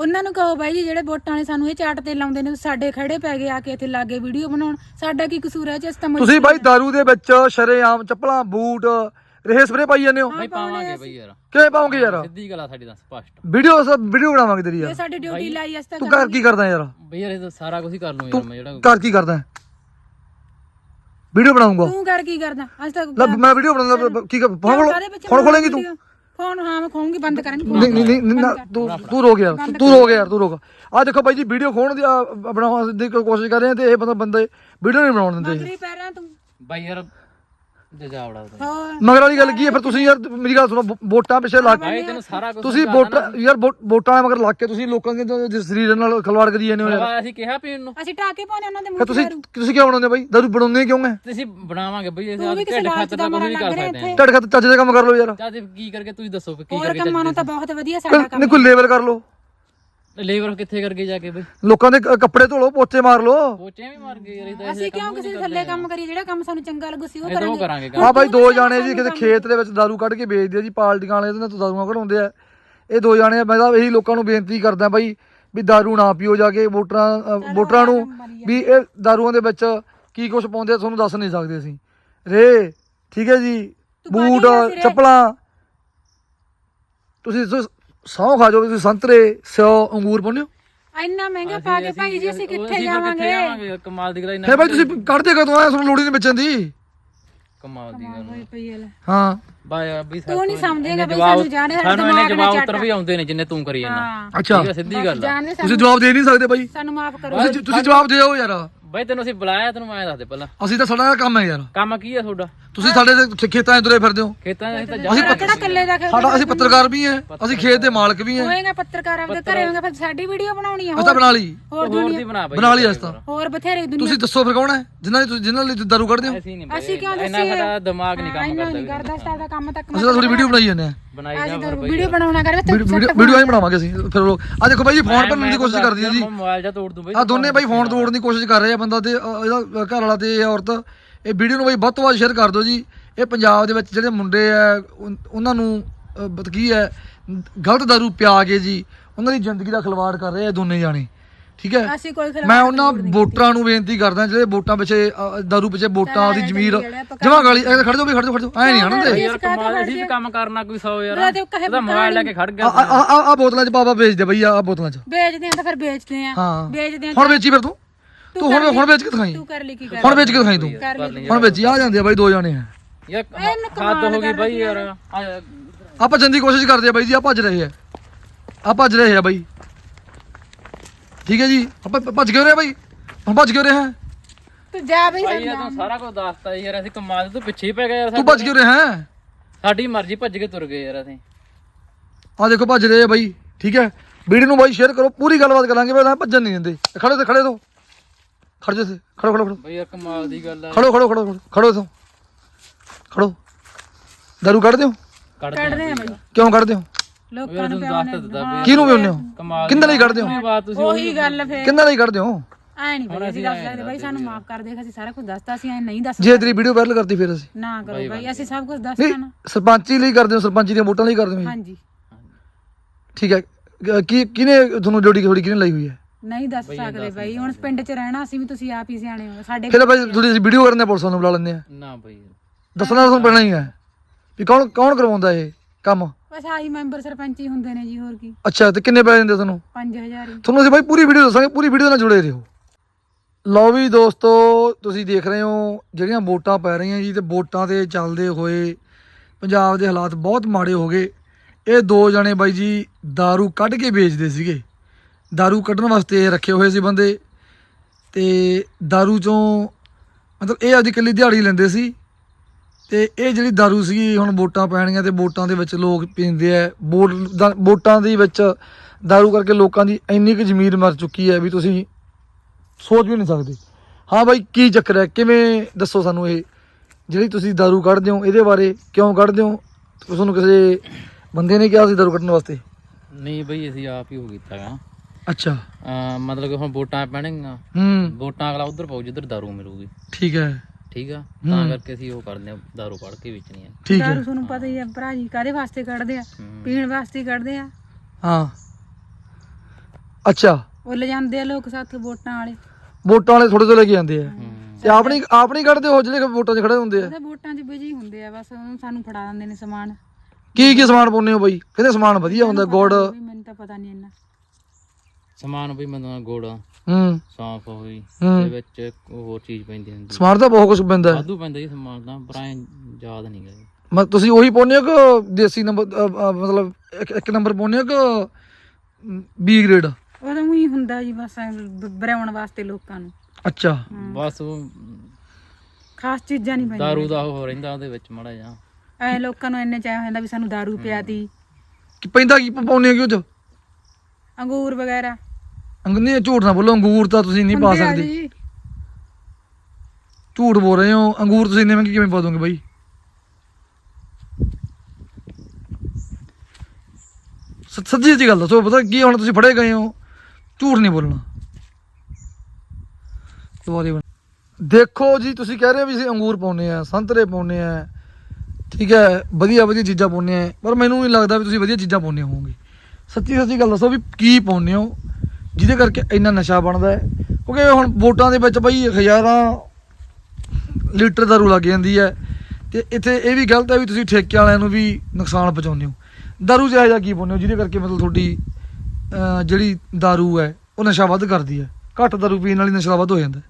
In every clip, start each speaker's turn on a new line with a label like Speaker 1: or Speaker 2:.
Speaker 1: ਉਹਨਾਂ ਨੂੰ ਕਹੋ ਬਾਈ ਜੀ ਜਿਹੜੇ ਵੋਟਾਂ ਨੇ ਸਾਨੂੰ ਇਹ ਚਾਟ ਤੇ ਲਾਉਂਦੇ ਨੇ ਸਾਡੇ ਖੜੇ ਪੈ ਗਏ ਆ ਕੇ ਇੱਥੇ ਲਾਗੇ ਵੀਡੀਓ ਬਣਾਉਣ। ਸਾਡਾ ਕੀ ਕਸੂਰ ਹੈ ਜੇ ਅਸੀਂ ਤਾਂ
Speaker 2: ਤੁਸੀਂ ਬਾਈ ਦਾਰੂ ਦੇ ਵਿੱਚ ਸ਼ਰੇਆਮ ਚੱਪਲਾਂ ਬੂਟ ਰੇਹ ਸਪਰੇ ਪਾਈ ਜਾਂਦੇ ਹੋ?
Speaker 3: ਬਈ ਪਾਵਾਂਗੇ ਬਈ ਯਾਰ।
Speaker 2: ਕਿਵੇਂ ਪਾਉਂਗੇ ਯਾਰ?
Speaker 3: ਸਿੱਧੀ ਗੱਲ ਆ ਸਾਡੀ ਤਾਂ ਸਪਸ਼ਟ।
Speaker 2: ਵੀਡੀਓ ਸਭ ਵੀਡੀਓ ਬਣਾਵਾਂਗੇ ਤੇਰੀ
Speaker 1: ਇਹ
Speaker 2: ਯਾਰ
Speaker 1: ਸਾਡੀ ਡਿਊਟੀ ਲਾਈ ਅਸੀਂ ਤਾਂ
Speaker 2: ਤੂੰ ਘਰ ਕੀ ਕਰਦਾ ਯਾਰ?
Speaker 3: ਬਈ ਯਾਰ ਇਹ ਤਾਂ ਸਾਰਾ ਕੁਝ ਹੀ ਕਰ ਲੂੰ ਯਾਰ ਮੈਂ ਜਿਹੜਾ
Speaker 2: ਘਰ ਕੀ ਕਰਦਾ ਵੀਡੀਓ ਬਣਾਉਂਗਾ
Speaker 1: ਤੂੰ ਕਰ ਕੀ ਕਰਦਾ? ਅੱਜ ਤੱਕ
Speaker 2: ਲੈ ਮੈਂ ਵੀਡੀਓ ਬਣਾਉਂਦਾ ਕੀ ਕਰ ਫੋਨ ਫੋਨ ਖੋਲੇਂਗੀ ਤੂੰ?
Speaker 1: ਫੋਨ ਹਾਂ ਮੈਂ ਖੋਲੂੰਗੀ ਬੰਦ ਕਰਾਂਗੀ
Speaker 2: ਨਹੀਂ ਨਹੀਂ ਨਹੀਂ, ਨਹੀਂ ਨਾ, ਤੂੰ ਤੂੰ ਤੂੰ- ਯਾਰ ਤੂੰ ਰੋਕ ਆ ਦੇਖੋ ਬਾਈ ਜੀ ਵੀਡੀਓ ਖੋਣ ਦੀ ਆ, ਬਣਾਉਣ ਦੀ ਕੋ- ਕੋਸ਼ਿਸ਼ ਕਰ ਰਹੇ ਆ ਤੇ ਇਹ ਬੰਦਾ ਬੰਦੇ ਵੀਡੀਓ ਨਹੀਂ ਬਣਾਉਣ ਦਿੰਦੇ।
Speaker 1: ਮਗਰੀ ਪੈ ਰਿਹਾ ਤੂੰ।
Speaker 3: ਬਈ ਯਾਰ ਜਜਾਵੜਾ ਤੂੰ
Speaker 2: ਮਗਰ ਵਾਲੀ ਗੱਲ ਕੀ ਹੈ? ਫਿਰ ਤੁਸੀਂ ਯਾਰ ਮੇਰੀ ਗੱਲ ਸੁਣੋ ਵੋ- ਵੋਟਾਂ ਪਿੱਛੇ ਲੱਗ
Speaker 3: ਭਾਈ ਤੈਨੂੰ ਸਾਰਾ ਕੁਝ
Speaker 2: ਤੁਸੀਂ ਵੋਟਾਂ ਯਾਰ ਵੋ- ਵੋਟਾਂ ਦੇ ਮਗਰ ਲੱਗ ਕੇ ਤੁਸੀਂ ਲੋਕਾਂ ਦੇ ਜੋ ਸਰੀਰ ਨਾਲ ਖਲਵਾੜ ਕਰੀ ਜਾਂਦੇ ਹੋ ਯਾਰ।
Speaker 3: ਅਸੀਂ ਕਿਹਾ ਪੀਣ ਨੂੰ।
Speaker 1: ਅਸੀਂ ਟਾਕੇ ਪਾਉਣੇ ਉਹਨਾਂ ਦੇ
Speaker 2: ਫਿਰ
Speaker 1: ਮੂੰਹ
Speaker 2: ਤੁਸੀਂ
Speaker 1: ਤੇ
Speaker 2: ਤੁਸੀਂ ਕਿਉਂ ਬਣਾਉਂਦੇ ਬਾਈ? ਦਾਰੂ ਬਣਾਉਂਦੇ ਕਿਉਂ ਹੈ?
Speaker 3: ਤੁਸੀਂ ਬਣਾਵਾਂਗੇ ਬਈ
Speaker 1: ਤੂੰ
Speaker 3: ਅਸੀਂ
Speaker 1: ਵੀ
Speaker 3: ਢਿੱਡ
Speaker 1: ਕਿਸੇ ਲਾਲਚ
Speaker 3: ਖਾਤਰ
Speaker 1: ਦਾ
Speaker 3: ਦਾ ਕੁਝ
Speaker 1: ਮਾਰਾ
Speaker 3: ਵੀ
Speaker 1: ਲੱਗ
Speaker 3: ਕਰ
Speaker 1: ਰਿਹਾ
Speaker 3: ਸਕਦੇ ਹਾਂ।
Speaker 1: ਇੱਥੇ
Speaker 2: ਟੜ ਖਤ ਚੱਜ ਦੇ ਕੰਮ ਕਰ ਲਓ ਯਾਰ।
Speaker 3: ਚਾਹ ਤੇ ਕੀ ਕਰਕੇ ਤੁਸੀਂ ਦੱਸੋ ਵੀ ਕੀ
Speaker 1: ਹੋਰ
Speaker 3: ਕਰਕੇ
Speaker 1: ਕੰਮਾਂ ਨੂੰ ਤਾਂ ਬਹੁਤ ਵਧੀਆ ਸਾਡਾ ਕੰਮ
Speaker 2: ਨਹੀਂ ਕੋਈ ਲੇਬਲ ਕਰ ਲਓ।
Speaker 3: ਲੇਬਰ ਕਿੱਥੇ ਕਰਕੇ ਜਾ ਕੇ ਬਈ?
Speaker 2: ਲੋਕਾਂ ਦੇ ਕ- ਕੱਪੜੇ ਧੋ ਲਓ ਪੋਚੇ ਮਾਰ ਲਓ।
Speaker 3: ਪੋਚੇ ਵੀ ਮਾਰ ਗਏ ਯਾਰ ਇਹ ਤਾਂ
Speaker 1: ਅਸੀਂ ਕਿਉਂ ਕਿਸੇ ਦੇ ਥੱਲੇ ਕੰਮ ਕਰੀਏ? ਜਿਹੜਾ ਕੰਮ ਸਾਨੂੰ ਚੰਗਾ ਲੱਗੂ ਸੀ ਉਹ
Speaker 3: ਤਾਂ
Speaker 1: ਕਰਾਂਗੇ
Speaker 3: ਕਰਾਂਗੇ
Speaker 2: ਆ ਬਾਈ ਦੋ ਜਾਣੇ ਜੀ ਕਿਤੇ ਖੇਤ ਦੇ ਵਿੱਚ ਦਾਰੂ ਕੱਢ ਕੇ ਵੇਚਦੇ ਆ ਜੀ ਪਾਲਟੀਆਂ ਵਾਲੇ ਇਹਦੇ ਨਾਲ ਦਾਰੂਆਂ ਕਢਾਉਂਦੇ ਆ। ਇਹ ਦੋ ਜਾਣੇ ਮੈਂ ਤਾਂ ਇਹੀ ਲੋਕਾਂ ਨੂੰ ਬੇਨਤੀ ਕਰਦਾ ਬਾਈ ਵੀ ਦਾਰੂ ਨਾ ਪੀਓ ਜਾ ਕੇ ਵੋਟਰਾਂ ਅ, ਵੋਟਰਾਂ ਨੂੰ ਵੀ ਇਹ ਦਾਰੂਆਂ ਦੇ ਵਿੱਚ ਕੀ ਕੁਝ ਪਾਉਂਦੇ ਆ ਤੁਹਾਨੂੰ ਦੱਸ ਨਹੀਂ ਸਕਦੇ ਅਸੀਂ। ਰੇ ਠੀਕ ਹੈ ਜੀ ਬੂਟ ਚੱਪਲਾਂ। ਤੁਸੀਂ ਸੌ ਖਾ ਜਾਓ ਤੁਸੀਂ ਸੰਤਰੇ ਸਿਓ ਅੰਗੂਰ ਪਾਉਂਦੇ ਹੋ
Speaker 1: ਇੰਨਾ ਮਹਿੰਗਾ ਪਾ ਕੇ ਭਾਈ ਜੀ ਅਸੀਂ ਕਿੱਥੇ
Speaker 3: ਅਸੀਂ
Speaker 1: ਜਾਵਾਂਗੇ?
Speaker 3: ਜਾਵਾਂਗੇ? ਕਮਾਲ ਦੀ ਗੱਲ ਇੰਨਾ
Speaker 2: ਫੇਰ ਬਾਈ ਤੁਸੀਂ ਕੱਢਦੇ ਕਦੋਂ ਆ ਤੁਹਾਨੂੰ ਲੋੜੀ ਨਹੀਂ ਵੇਚਣ ਦੀ।
Speaker 3: ਕਮਾਲ ਦੀ ਗੱਲ
Speaker 1: ਹੈ।
Speaker 3: ਬਾਈ ਵੀ
Speaker 1: ਤੂੰ ਨਹੀਂ ਸਮਝੇਗਾ
Speaker 3: ਇੰਨੇ
Speaker 1: ਬਈ
Speaker 3: ਜਵਾਬ
Speaker 1: ਸਾਨੂੰ ਜਾਣੇ ਸਾਡੇ
Speaker 3: ਸਾਨੂੰ ਇੰਨੇ
Speaker 1: ਦਿਮਾਗ ਨਾਲ
Speaker 3: ਜਵਾਬ ਉੱਤਰ ਵੀ ਆਉਂਦੇ ਨੇ ਜਿੰਨੇ ਤੂੰ ਕਰੀ ਜਾਂਦਾ।
Speaker 1: ਹਾਂ।
Speaker 2: ਅੱਛਾ।
Speaker 3: ਠੀਕ ਹੈ ਸਿੱਧੀ ਗੱਲ ਆ।
Speaker 1: ਜਾਣਦੇ
Speaker 2: ਤੁਸੀਂ ਜਵਾਬ ਦੇ ਨਹੀਂ ਸਕਦੇ ਬਾਈ
Speaker 1: ਸਾਨੂੰ ਮਾਫ ਕਰੋ।
Speaker 2: ਤੁਸੀਂ ਤੁਸੀਂ ਜਵਾਬ ਦਿਓ ਯਾਰ।
Speaker 3: ਬਾਈ ਤੈਨੂੰ ਅਸੀਂ ਬੁਲਾਇਆ ਤੈਨੂੰ ਮੈਂ ਦੱਸ ਦੇ ਪਹਿਲਾਂ।
Speaker 2: ਅਸੀਂ ਤਾਂ ਸਾਡਾ ਕੰਮ ਹੈ ਯਾਰ।
Speaker 3: ਕੰਮ ਕੀ ਹੈ ਤੁਹਾਡਾ?
Speaker 2: ਤੁਸੀਂ ਸਾਡੇ ਦੇ ਖੇਤਾਂ 'ਚ ਤੁਰੇ ਫਿਰਦੇ ਹੋ?
Speaker 3: ਖੇਤਾਂ 'ਚ ਅਸੀਂ ਤਾਂ ਜਾ
Speaker 2: ਅਸੀਂ
Speaker 1: ਕਿਹੜਾ ਕੱਲੇ ਦਾ ਖੇਡ
Speaker 2: ਸਾਡਾ ਅਸੀਂ ਪੱਤਰਕਾਰ ਵੀ ਹਾਂ ਅਸੀਂ ਖੇਤ ਦੇ ਮਾਲਕ ਵੀ ਹਾਂ।
Speaker 1: ਹੋਏਗਾ ਪੱਤਰਕਾਰ ਆਪਦੇ ਘਰੇ ਹੋਏਗਾ ਫਿਰ ਸਾਡੀ ਵੀਡੀਓ ਬਣਾਉਣੀ ਆ
Speaker 2: ਅਸੀਂ ਤਾਂ ਬਣਾ ਲਈ।
Speaker 1: ਹੋਰ
Speaker 3: ਹੋਰ ਦੀ ਬਣਾ ਬਾਈ।
Speaker 2: ਬਣਾ ਲਈ ਅਸੀਂ ਤਾਂ।
Speaker 1: ਹੋਰ ਬਥੇਰੇ ਦੁਨੀਆ
Speaker 2: ਤੁਸੀਂ ਦੱਸੋ ਫਿਰ ਕੌਣ ਹੈ? ਜਿਨ੍ਹਾਂ ਦੀ ਤੁਸੀਂ ਜਿਨ੍ਹਾਂ ਲਈ ਤੁਸੀਂ ਦਾਰੂ ਕੱਢਦੇ ਹੋ?
Speaker 3: ਅਸੀਂ ਨਹੀਂ
Speaker 1: ਅਸੀਂ ਕਿਉਂ
Speaker 3: ਇੰਨਾ
Speaker 1: ਦੱਸੀਏ?
Speaker 3: ਸਾਡਾ ਦਿਮਾਗ ਨਹੀਂ ਕੰਮ ਕਰਦਾ
Speaker 1: ਨਹੀਂ ਕਰਦਾ ਸਾਡਾ ਕੰਮ ਤੱਕ
Speaker 2: ਅਸੀਂ ਤਾਂ ਤੁਹਾਡੀ ਵੀਡੀਓ ਬਣਾਈ ਜਾਂਦੇ ਆ
Speaker 3: ਬਣਾਈ ਜਾ
Speaker 1: ਅਸੀਂ ਤਾਂ ਵੀਡੀਓ ਬਣਾਉਣਾ ਕਰ
Speaker 2: ਵੀਡੀਓ ਵੀਡੀਓ ਆਈ ਬਣਾਵਾਂਗੇ ਅਸੀਂ ਫਿਰ ਲੋਕ ਆ ਦੇਖੋ ਬਾਈ ਜੀ ਫੋਨ ਭੰਨਣ ਦੀ ਕੋਸ਼ਿਸ਼ ਕਰਦੀ ਹੈ ਜੀ।
Speaker 3: ਮੋਬਾਈਲ ਜਾਂ ਤੋੜ ਦੂੰ ਬਾਈ।
Speaker 2: ਆ ਦੋਨੇ ਬਾਈ ਫੋਨ ਤੋੜਨ ਦੀ ਕੋਸ਼ਿਸ਼ ਕਰ ਰਹੇ ਆ ਬੰਦਾ ਤੇ ਅ, ਇਹਦਾ ਘਰ ਵਾਲਾ ਤੇ ਇਹ ਔਰਤ। ਇਹ ਵੀਡੀਓ ਨੂੰ ਬਾਈ ਵੱਧ ਤੋਂ ਵੱਧ ਸ਼ੇਅਰ ਕਰ ਦਿਓ ਜੀ। ਇਹ ਪੰਜਾਬ ਦੇ ਵਿੱਚ ਜਿਹੜੇ ਮੁੰਡੇ ਆ ਉਹਨਾਂ ਨੂੰ ਅ, ਬਤ ਕੀ ਹੈ ਗਲਤ ਦਾਰੂ ਪਿਆ ਕੇ ਜੀ ਉਹਨਾਂ ਦੀ ਜ਼ਿੰਦਗੀ ਦਾ ਖਿਲਵਾੜ ਕਰ ਰਹੇ ਆ ਦੋਨੇ ਜਾਣੇ। ਠੀਕ ਹੈ?
Speaker 1: ਅਸੀਂ ਕੋਈ ਖਿਲਾਫ
Speaker 2: ਮੈਂ ਉਹਨਾਂ ਵੋਟਰਾਂ ਨੂੰ ਬੇਨਤੀ ਕਰਦਾ ਜਿਹੜੇ ਵੋਟਾਂ ਪਿੱਛੇ ਦਾਰੂ ਪਿੱਛੇ ਵੋਟਾਂ ਦੀ ਜ਼ਮੀਰ ਜਮਾ ਗਾਲੀ ਖੜ ਜਾਓ ਵੀ ਖੜ ਜਾਓ ਖੜ ਜਾਓ। ਐ ਨਹੀਂ ਹਣਦੇ
Speaker 3: ਯਾਰ ਕਮਾਲ ਅਸੀਂ ਵੀ ਕੰਮ ਕਰਨਾ ਕੋਈ 100 ਯਾਰ।
Speaker 1: ਉਹਦਾ ਤੇ ਕਹੇ
Speaker 3: ਉਹਦਾ ਮੋਬਾਈਲ ਲੈ ਕੇ ਖੜ ਗਿਆ
Speaker 2: ਆ ਆ ਆ- ਆ ਬੋਤਲਾਂ 'ਚ ਬਾਬਾ ਵੇਚਦੇ ਬਈ ਆ ਆ ਬੋਤਲਾਂ 'ਚ।
Speaker 1: ਵੇਚਦੇ ਆ ਤਾਂ ਫਿਰ ਵੇਚਦੇ ਆ।
Speaker 2: ਹਾਂ।
Speaker 1: ਵੇਚਦੇ ਆ
Speaker 2: ਹੁਣ ਵੇਚੀ ਫਿਰ ਤੂੰ। ਤੂੰ ਹੁਣ ਹੁਣ ਵੇਚ ਕੇ ਦਿਖਾਈ।
Speaker 1: ਤੂੰ ਕਰ ਲਈ ਕੀ ਕਰ
Speaker 2: ਹੁਣ ਵੇਚ ਕੇ ਦਿਖਾਈ ਤੂੰ।
Speaker 1: ਕਰ ਲਈ।
Speaker 2: ਹੁਣ ਵੇਚੀ ਆ ਜਾਂਦੇ ਆ ਬਾਈ ਦੋ ਜਾਣੇ ਆ।
Speaker 3: ਯਾਰ ਹੱਦ ਹੋ ਗਈ ਬਾਈ ਯਾਰ। ਆ-
Speaker 2: ਭੱਜਣ ਦੀ ਕੋਸ਼ਿਸ਼ ਕਰਦੇ ਆ ਬਾਈ ਜੀ ਆ ਭੱਜ ਰਹੇ ਆ। ਆ ਭੱਜ ਰਹੇ ਆ ਬਾਈ। ਠੀਕ ਹੈ ਜੀ? ਆਪਾਂ ਭੱਜ ਕਿਉਂ ਰਹੇ ਆ ਬਾਈ? ਹੁਣ ਭੱਜ ਕਿਉਂ ਰਹੇ ਆ?
Speaker 1: ਤੂੰ ਜਾ ਬਈ।
Speaker 3: ਬਾਈ ਯਾਰ ਤੂੰ ਸਾਰਾ ਕੁਝ ਦੱਸਤਾ ਯਾਰ ਅਸੀਂ ਕਮਾਲ ਤੂੰ ਪਿੱਛੇ ਹੀ ਪੈ ਗਿਆ ਯਾਰ
Speaker 2: ਤੂੰ ਭੱਜ ਕਿਉਂ ਰਿਹਾ ਹੈ
Speaker 3: ਸਾਡੀ ਮਰਜ਼ੀ ਭੱਜ ਕੇ ਤੁਰ ਗਏ ਯਾਰ ਅਸੀਂ।
Speaker 2: ਆ ਦੇਖੋ ਭੱਜ ਰਹੇ ਆ ਬਾਈ। ਠੀਕ ਹੈ? ਵੀਡੀਓ ਨੂੰ ਬਾਈ ਸ਼ੇਅਰ ਕਰੋ ਪੂਰੀ ਗੱਲਬਾਤ ਕਰਾਂਗੇ ਪਹਿਲਾਂ ਭੱਜਣ ਨਹੀਂ ਦਿੰਦੇ। ਖੜੇ ਤੇ ਖੜੇ ਤੋਂ ਖੜ ਜਾ ਖੜੋ ਖੜੋ ਖੜੋ।
Speaker 3: ਬਾਈ ਯਾਰ ਕਮਾਲ ਦੀ ਗੱਲ ਆ।
Speaker 2: ਖੜੋ ਖੜੋ ਖੜੋ ਖੜੋ, ਖੜੋ ਤੋਂ ਖੜੋ। ਦਾਰੂ ਕੱਢਦੇ ਹੋ?
Speaker 3: ਕੱਢ
Speaker 1: ਕੱਢਦੇ ਆ ਬਈ।
Speaker 2: ਕਿਉਂ ਕੱਢਦੇ ਹੋ?
Speaker 1: ਲੋਕਾਂ ਨੂੰ
Speaker 3: ਦੱਸ ਦਿੱਤਾ ਬਈ।
Speaker 2: ਕਿਹਨੂੰ ਪਿਉਂਦੇ ਹੋ?
Speaker 3: ਕਮਾਲ
Speaker 2: ਕਿੰਦੇ ਲਈ ਕੱਢਦੇ ਹੋ?
Speaker 1: ਉਹੀ ਗੱਲ ਫੇਰ।
Speaker 2: ਕਿੰਦੇ ਲਈ ਕੱਢਦੇ ਹੋ?
Speaker 1: ਐ ਨਹੀਂ ਬਈ ਅਸੀਂ ਦੱਸ ਸਕਦੇ ਬਈ ਸਾਨੂੰ ਮਾਫ ਕਰ ਦੇ ਅਸੀਂ ਸਾਰਾ ਕੁਝ ਦੱਸਤਾ ਅਸੀਂ ਐ ਨਹੀਂ ਦੱਸ
Speaker 2: ਜੇ ਤੇਰੀ ਵੀਡੀਓ ਵਾਇਰਲ ਕਰਤੀ ਫਿਰ ਅਸੀਂ।
Speaker 1: ਨਾ ਕਰੋ ਬਈ ਅਸੀਂ ਸਭ ਕੁਝ ਦੱਸਤਾ ਨਾ।
Speaker 2: ਸਰਪੰਚੀ ਲਈ ਕਰਦੇ ਹੋ ਸਰਪੰਚੀ ਦੀਆਂ ਵੋਟਾਂ ਲਈ ਕਰਦੇ ਹੋ ਜੀ?
Speaker 1: ਹਾਂਜੀ।
Speaker 2: ਠੀਕ ਹੈ। ਅ, ਕੀ ਕਿਹਨੇ ਤੁਹਾਨੂੰ ਜੋੜੀ ਥੋੜੀ ਕਿਹਨੇ ਲਈ ਹੋਈ ਹੈ?
Speaker 1: ਨਹੀਂ ਦੱਸ ਸਕਦੇ ਬਈ ਹੁਣ ਪਿੰਡ 'ਚ ਰਹਿਣਾ ਅਸੀਂ ਵੀ ਤੁਸੀਂ ਆਪ ਹੀ ਸਿਆਣੇ ਹੋ। ਸਾਡੇ
Speaker 2: ਫਿਰ ਬਾਈ ਥੋੜੀ ਅਸੀਂ ਵੀਡੀਓ ਕਰਨੇ ਪੁਲਿਸ ਨੂੰ ਬੁਲਾ ਲੈਂਦੇ ਆ।
Speaker 3: ਨਾ ਬਾਈ।
Speaker 2: ਦੱਸਣਾ ਤੁਹਾਨੂੰ ਪੈਣਾ ਹੀ ਹੈ। ਵੀ ਕੌਣ ਕੌਣ ਕਰਵਾਉਂਦਾ ਇਹ ਕੰਮ?
Speaker 1: ਬਸ ਆਹੀ ਮੈਂਬਰ ਸਰਪੰਚ ਹੀ ਹੁੰਦੇ ਨੇ ਜੀ ਹੋਰ ਕੀ।
Speaker 2: ਅੱਛਾ ਤੇ ਕਿੰਨੇ ਪੈਸੇ ਦਿੰਦੇ ਤੁਹਾਨੂੰ?
Speaker 1: 5000 ਹੀ।
Speaker 2: ਤੁਹਾਨੂੰ ਅਸੀਂ ਬਾਈ ਪੂਰੀ ਵੀਡੀਓ ਦੱਸਾਂਗੇ ਪੂਰੀ ਵੀਡੀਓ ਨਾਲ ਜੁੜੇ ਰਹੋ। ਲਓ ਵੀ ਦੋਸਤੋ ਤੁਸੀਂ ਦੇਖ ਰਹੇ ਹੋ ਜਿਹੜੀਆਂ ਵੋਟਾਂ ਪੈ ਰਹੀਆਂ ਜੀ ਤੇ ਵੋਟਾਂ ਤੇ ਚੱਲਦੇ ਹੋਏ ਪੰਜਾਬ ਦੇ ਹਾਲਾਤ ਬਹੁਤ ਮਾੜੇ ਹੋ ਗਏ। ਇਹ ਦੋ ਜਣੇ ਬਾਈ ਜੀ दारू ਕੱਢ ਕੇ ਵੇਚਦੇ ਸੀਗੇ। दारू ਕੱਢਣ ਵਾਸਤੇ ਰੱਖੇ ਹੋਏ ਸੀ ਬੰਦੇ ਤੇ दारू ਚੋਂ ਮਤਲਬ ਇਹ ਅੱਜ ਇਕੱਲੀ ਦਿਹਾੜੀ ਲੈਂਦੇ ਸੀ ਤੇ ਇਹ ਜਿਹੜੀ दारू ਸੀਗੀ ਹੁਣ ਵੋਟਾਂ ਪੈਣੀਆਂ ਤੇ ਵੋਟਾਂ ਦੇ ਵਿੱਚ ਲੋਕ ਪੀਂਦੇ ਆ ਵੋਟ ਦਾ- ਵੋਟਾਂ ਦੇ ਵਿੱਚ दारू ਕਰਕੇ ਲੋਕਾਂ ਦੀ ਇੰਨੀ ਕੁ ਜ਼ਮੀਰ ਮਰ ਚੁੱਕੀ ਹੈ ਵੀ ਤੁਸੀਂ ਸੋਚ ਵੀ ਨਹੀਂ ਸਕਦੇ ਹਾਂ ਬਾਈ ਕੀ ਚੱਕਰ ਹੈ ਕਿਵੇਂ ਦੱਸੋ ਸਾਨੂੰ ਇਹ ਜਿਹੜੀ ਤੁਸੀਂ दारू ਕੱਢਦੇ ਹੋ ਇਹਦੇ ਬਾਰੇ ਕਿਉਂ ਕੱਢਦੇ ਹੋ ਤੁਹਾਨੂੰ ਕਿਸੇ ਬੰਦੇ ਨੇ ਕਿਹਾ ਸੀ दारू ਕੱਢਣ ਵਾਸਤੇ
Speaker 3: ਨਹੀਂ ਬਈ ਅਸੀਂ ਆਪ ਹੀ ਹੋ ਕੀਤਾ ਗਾ
Speaker 2: ਅੱਛਾ।
Speaker 3: ਅਹ ਮਤਲਬ ਕਿ ਹੁਣ ਵੋਟਾਂ ਪੈਣਗੀਆਂ।
Speaker 2: ਹੂੰ।
Speaker 3: ਵੋਟਾਂ ਅਗਲਾ ਉਧਰ ਪਾਉ ਜਿੱਧਰ ਦਾਰੂ ਮਿਲੂਗੀ।
Speaker 2: ਠੀਕ ਹੈ।
Speaker 3: ਠੀਕ ਆ? ਤਾਂ ਕਰਕੇ ਅਸੀਂ ਉਹ ਕਰਦੇ ਆ ਦਾਰੂ ਪੜ ਕੇ ਵੇਚਣੀ ਆ।
Speaker 2: ਠੀਕ ਹੈ।
Speaker 1: ਦਾਰੂ ਤੁਹਾਨੂੰ ਪਤਾ ਹੀ ਆ ਭਰਾ ਜੀ ਕਾਦੇ ਵਾਸਤੇ ਕੱਢਦੇ ਆ?
Speaker 3: ਹੂੰ।
Speaker 1: ਪੀਣ ਵਾਸਤੇ ਹੀ ਕੱਢਦੇ ਆ।
Speaker 2: ਹਾਂ। ਅੱਛਾ।
Speaker 1: ਉਹ ਲੈ ਜਾਂਦੇ ਆ ਲੋਕ ਸਾਥ ਵੋਟਾਂ ਵਾਲੇ।
Speaker 2: ਵੋਟਾਂ ਵਾਲੇ ਥੋੜੇ ਤੋਂ ਲੈ ਕੇ ਆਉਂਦੇ ਆ।
Speaker 3: ਹੂੰ।
Speaker 2: ਤੇ ਆਪਣੀ ਆਪਣੀ ਕੱਢਦੇ ਹੋ ਜਿਹੜੇ ਵੋਟਾਂ 'ਚ ਖੜੇ ਹੁੰਦੇ ਆ?
Speaker 1: ਉਹਦੇ ਵੋਟਾਂ 'ਚ ਬਿਜ਼ੀ ਹੁੰਦੇ ਆ ਬਸ ਉਹਨੂੰ ਸਾਨੂੰ ਫੜਾ ਦਿੰਦੇ ਨੇ ਸਮਾਨ।
Speaker 2: ਕੀ ਕੀ ਸਮਾਨ ਪਾਉਂਦੇ ਹੋ ਬਾਈ? ਕਹਿੰਦੇ ਸਮਾਨ ਵਧੀਆ ਹੁੰਦਾ? ਗੁੜ?
Speaker 1: ਵੀ ਮੈਨੂੰ ਤਾਂ ਪਤਾ ਨਹੀਂ ਇੰਨਾ।
Speaker 3: ਸਮਾਨ ਵੀ ਮੈਨੂੰ ਗੁੜ
Speaker 2: ਹੂੰ।
Speaker 3: ਸੌਂਫ ਹੋਈ
Speaker 2: ਹੂੰ।
Speaker 3: ਤੇ ਵਿੱਚ ਇੱਕ ਹੋਰ ਚੀਜ਼ ਪੈਂਦੀ ਹੁੰਦੀ।
Speaker 2: ਸਮਾਨ ਤਾਂ ਬਹੁਤ ਕੁਝ ਪੈਂਦਾ। ਹੈ
Speaker 3: ਵਾਧੂ ਪੈਂਦਾ ਜੀ ਸਮਾਨ ਤਾਂ ਪਰ ਐਂ ਯਾਦ ਨਹੀਂ ਗਾ ਜੀ।
Speaker 2: ਮ- ਤੁਸੀਂ ਉਹੀ ਪਾਉਂਦੇ ਹੋ ਕਿ ਦੇਸੀ ਨੰਬਰ ਅ, ਅ, ਮਤਲਬ ਇੱਕ ਇੱਕ ਨੰਬਰ ਪਾਉਂਦੇ ਹੋ ਕਿ ਬੀ ਗ੍ਰੇਡ
Speaker 1: ਉਹਦਾ ਉਹੀ ਹੁੰਦਾ ਜੀ ਬਸ ਐਂ ਬ- ਵਾਸਤੇ ਲੋਕਾਂ ਨੂੰ।
Speaker 2: ਅੱਛਾ।
Speaker 3: ਬਸ ਉਹ
Speaker 1: ਖਾਸ ਚੀਜ਼ਾਂ ਨਹੀਂ ਪੈਂਦੀਆਂ।
Speaker 3: ਦਾਰੂ ਦਾ ਉਹ ਰਹਿੰਦਾ ਉਹਦੇ ਵਿੱਚ ਮੜਾ ਜਾ
Speaker 1: ਐ ਲੋਕਾਂ ਨੂੰ ਇੰਨੇ ਚਾਹ ਹੁੰਦਾ ਵੀ ਸਾਨੂੰ ਦਾਰੂ ਪਿਆਤੀ।
Speaker 2: ਕੀ ਪੈਂਦਾ ਕੀ ਪਾਉਂਦੇ ਹੋ ਕਿ ਉਹ 'ਚ?
Speaker 1: ਅੰਗੂਰ ਵਗੈਰਾ।
Speaker 2: ਅੰਗ ਨਹੀਂ ਝੂਠ ਨਾ ਬੋਲੋ ਅੰਗੂਰ ਤਾਂ ਤੁਸੀਂ ਨਹੀਂ ਪਾ ਸਕਦੇ।
Speaker 1: ਜੀ।
Speaker 2: ਝੂਠ ਬੋਲ ਰਹੇ ਹੋ ਅੰਗੂਰ ਤੁਸੀਂ ਇੰਨੇ ਮਹਿੰਗੇ ਕਿਵੇਂ ਪਾ ਦੋਗੇ ਬਾਈ? ਸੱਚੀ ਸੱਚੀ ਗੱਲ ਦੱਸੋ ਪਤਾ ਕੀ ਹੁਣ ਤੁਸੀਂ ਫੜੇ ਗਏ ਹੋ? ਝੂਠ ਨਹੀਂ ਬੋਲਣਾ। ਦੁਬਾਰੇ ਦੇਖੋ ਜੀ ਤੁਸੀਂ ਕਹਿ ਰਹੇ ਹੋ ਵੀ ਅਸੀਂ ਅੰਗੂਰ ਪਾਉਨੇ ਆ ਸੰਤਰੇ ਪਾਉਨੇ ਆ ਠੀਕ ਹੈ ਵਧੀਆ ਵਧੀਆ ਚੀਜ਼ਾਂ ਪਾਉਨੇ ਆ ਪਰ ਮੈਨੂੰ ਨਹੀਂ ਲੱਗਦਾ ਵੀ ਤੁਸੀਂ ਵਧੀਆ ਚੀਜ਼ਾਂ ਪਾਉਨੇ ਹੋਵੋਗੇ। ਸੱਚੀ ਸੱਚੀ ਗੱਲ ਦੱਸੋ ਵੀ ਕੀ ਪਾਉਨੇ ਹੋ? ਜਿਹਦੇ ਕਰਕੇ ਇੰਨਾ ਨਸ਼ਾ ਬਣਦਾ ਹੈ। ਕਿਉਂਕਿ ਹੁਣ ਵੋਟਾਂ ਦੇ ਵਿੱਚ ਬਈ ਹਜ਼ਾਰਾਂ ਲੀਟਰ ਦਾਰੂ ਲੱਗ ਜਾਂਦੀ ਹੈ। ਤੇ ਇੱਥੇ ਇਹ ਵੀ ਗਲਤ ਹੈ ਵੀ ਤੁਸੀਂ ਠੇਕੇ ਵਾਲਿਆਂ ਨੂੰ ਵੀ ਨੁਕਸਾਨ ਪਹੁੰਚਾਉਂਦੇ ਹੋ। ਦਾਰੂ ਜਿਹਾ ਜਿਹਾ ਕੀ ਪਾਉਂਦੇ ਹੋ, ਜਿਹਦੇ ਕਰਕੇ ਮਤਲਬ ਤੁਹਾਡੀ ਜਿਹੜੀ ਦਾਰੂ ਹੈ, ਉਹ ਨਸ਼ਾ ਵੱਧ ਕਰਦੀ ਹੈ। ਘੱਟ ਦਾਰੂ ਪੀਣ ਨਾਲ ਹੀ ਨਸ਼ਾ ਵੱਧ ਹੋ ਜਾਂਦਾ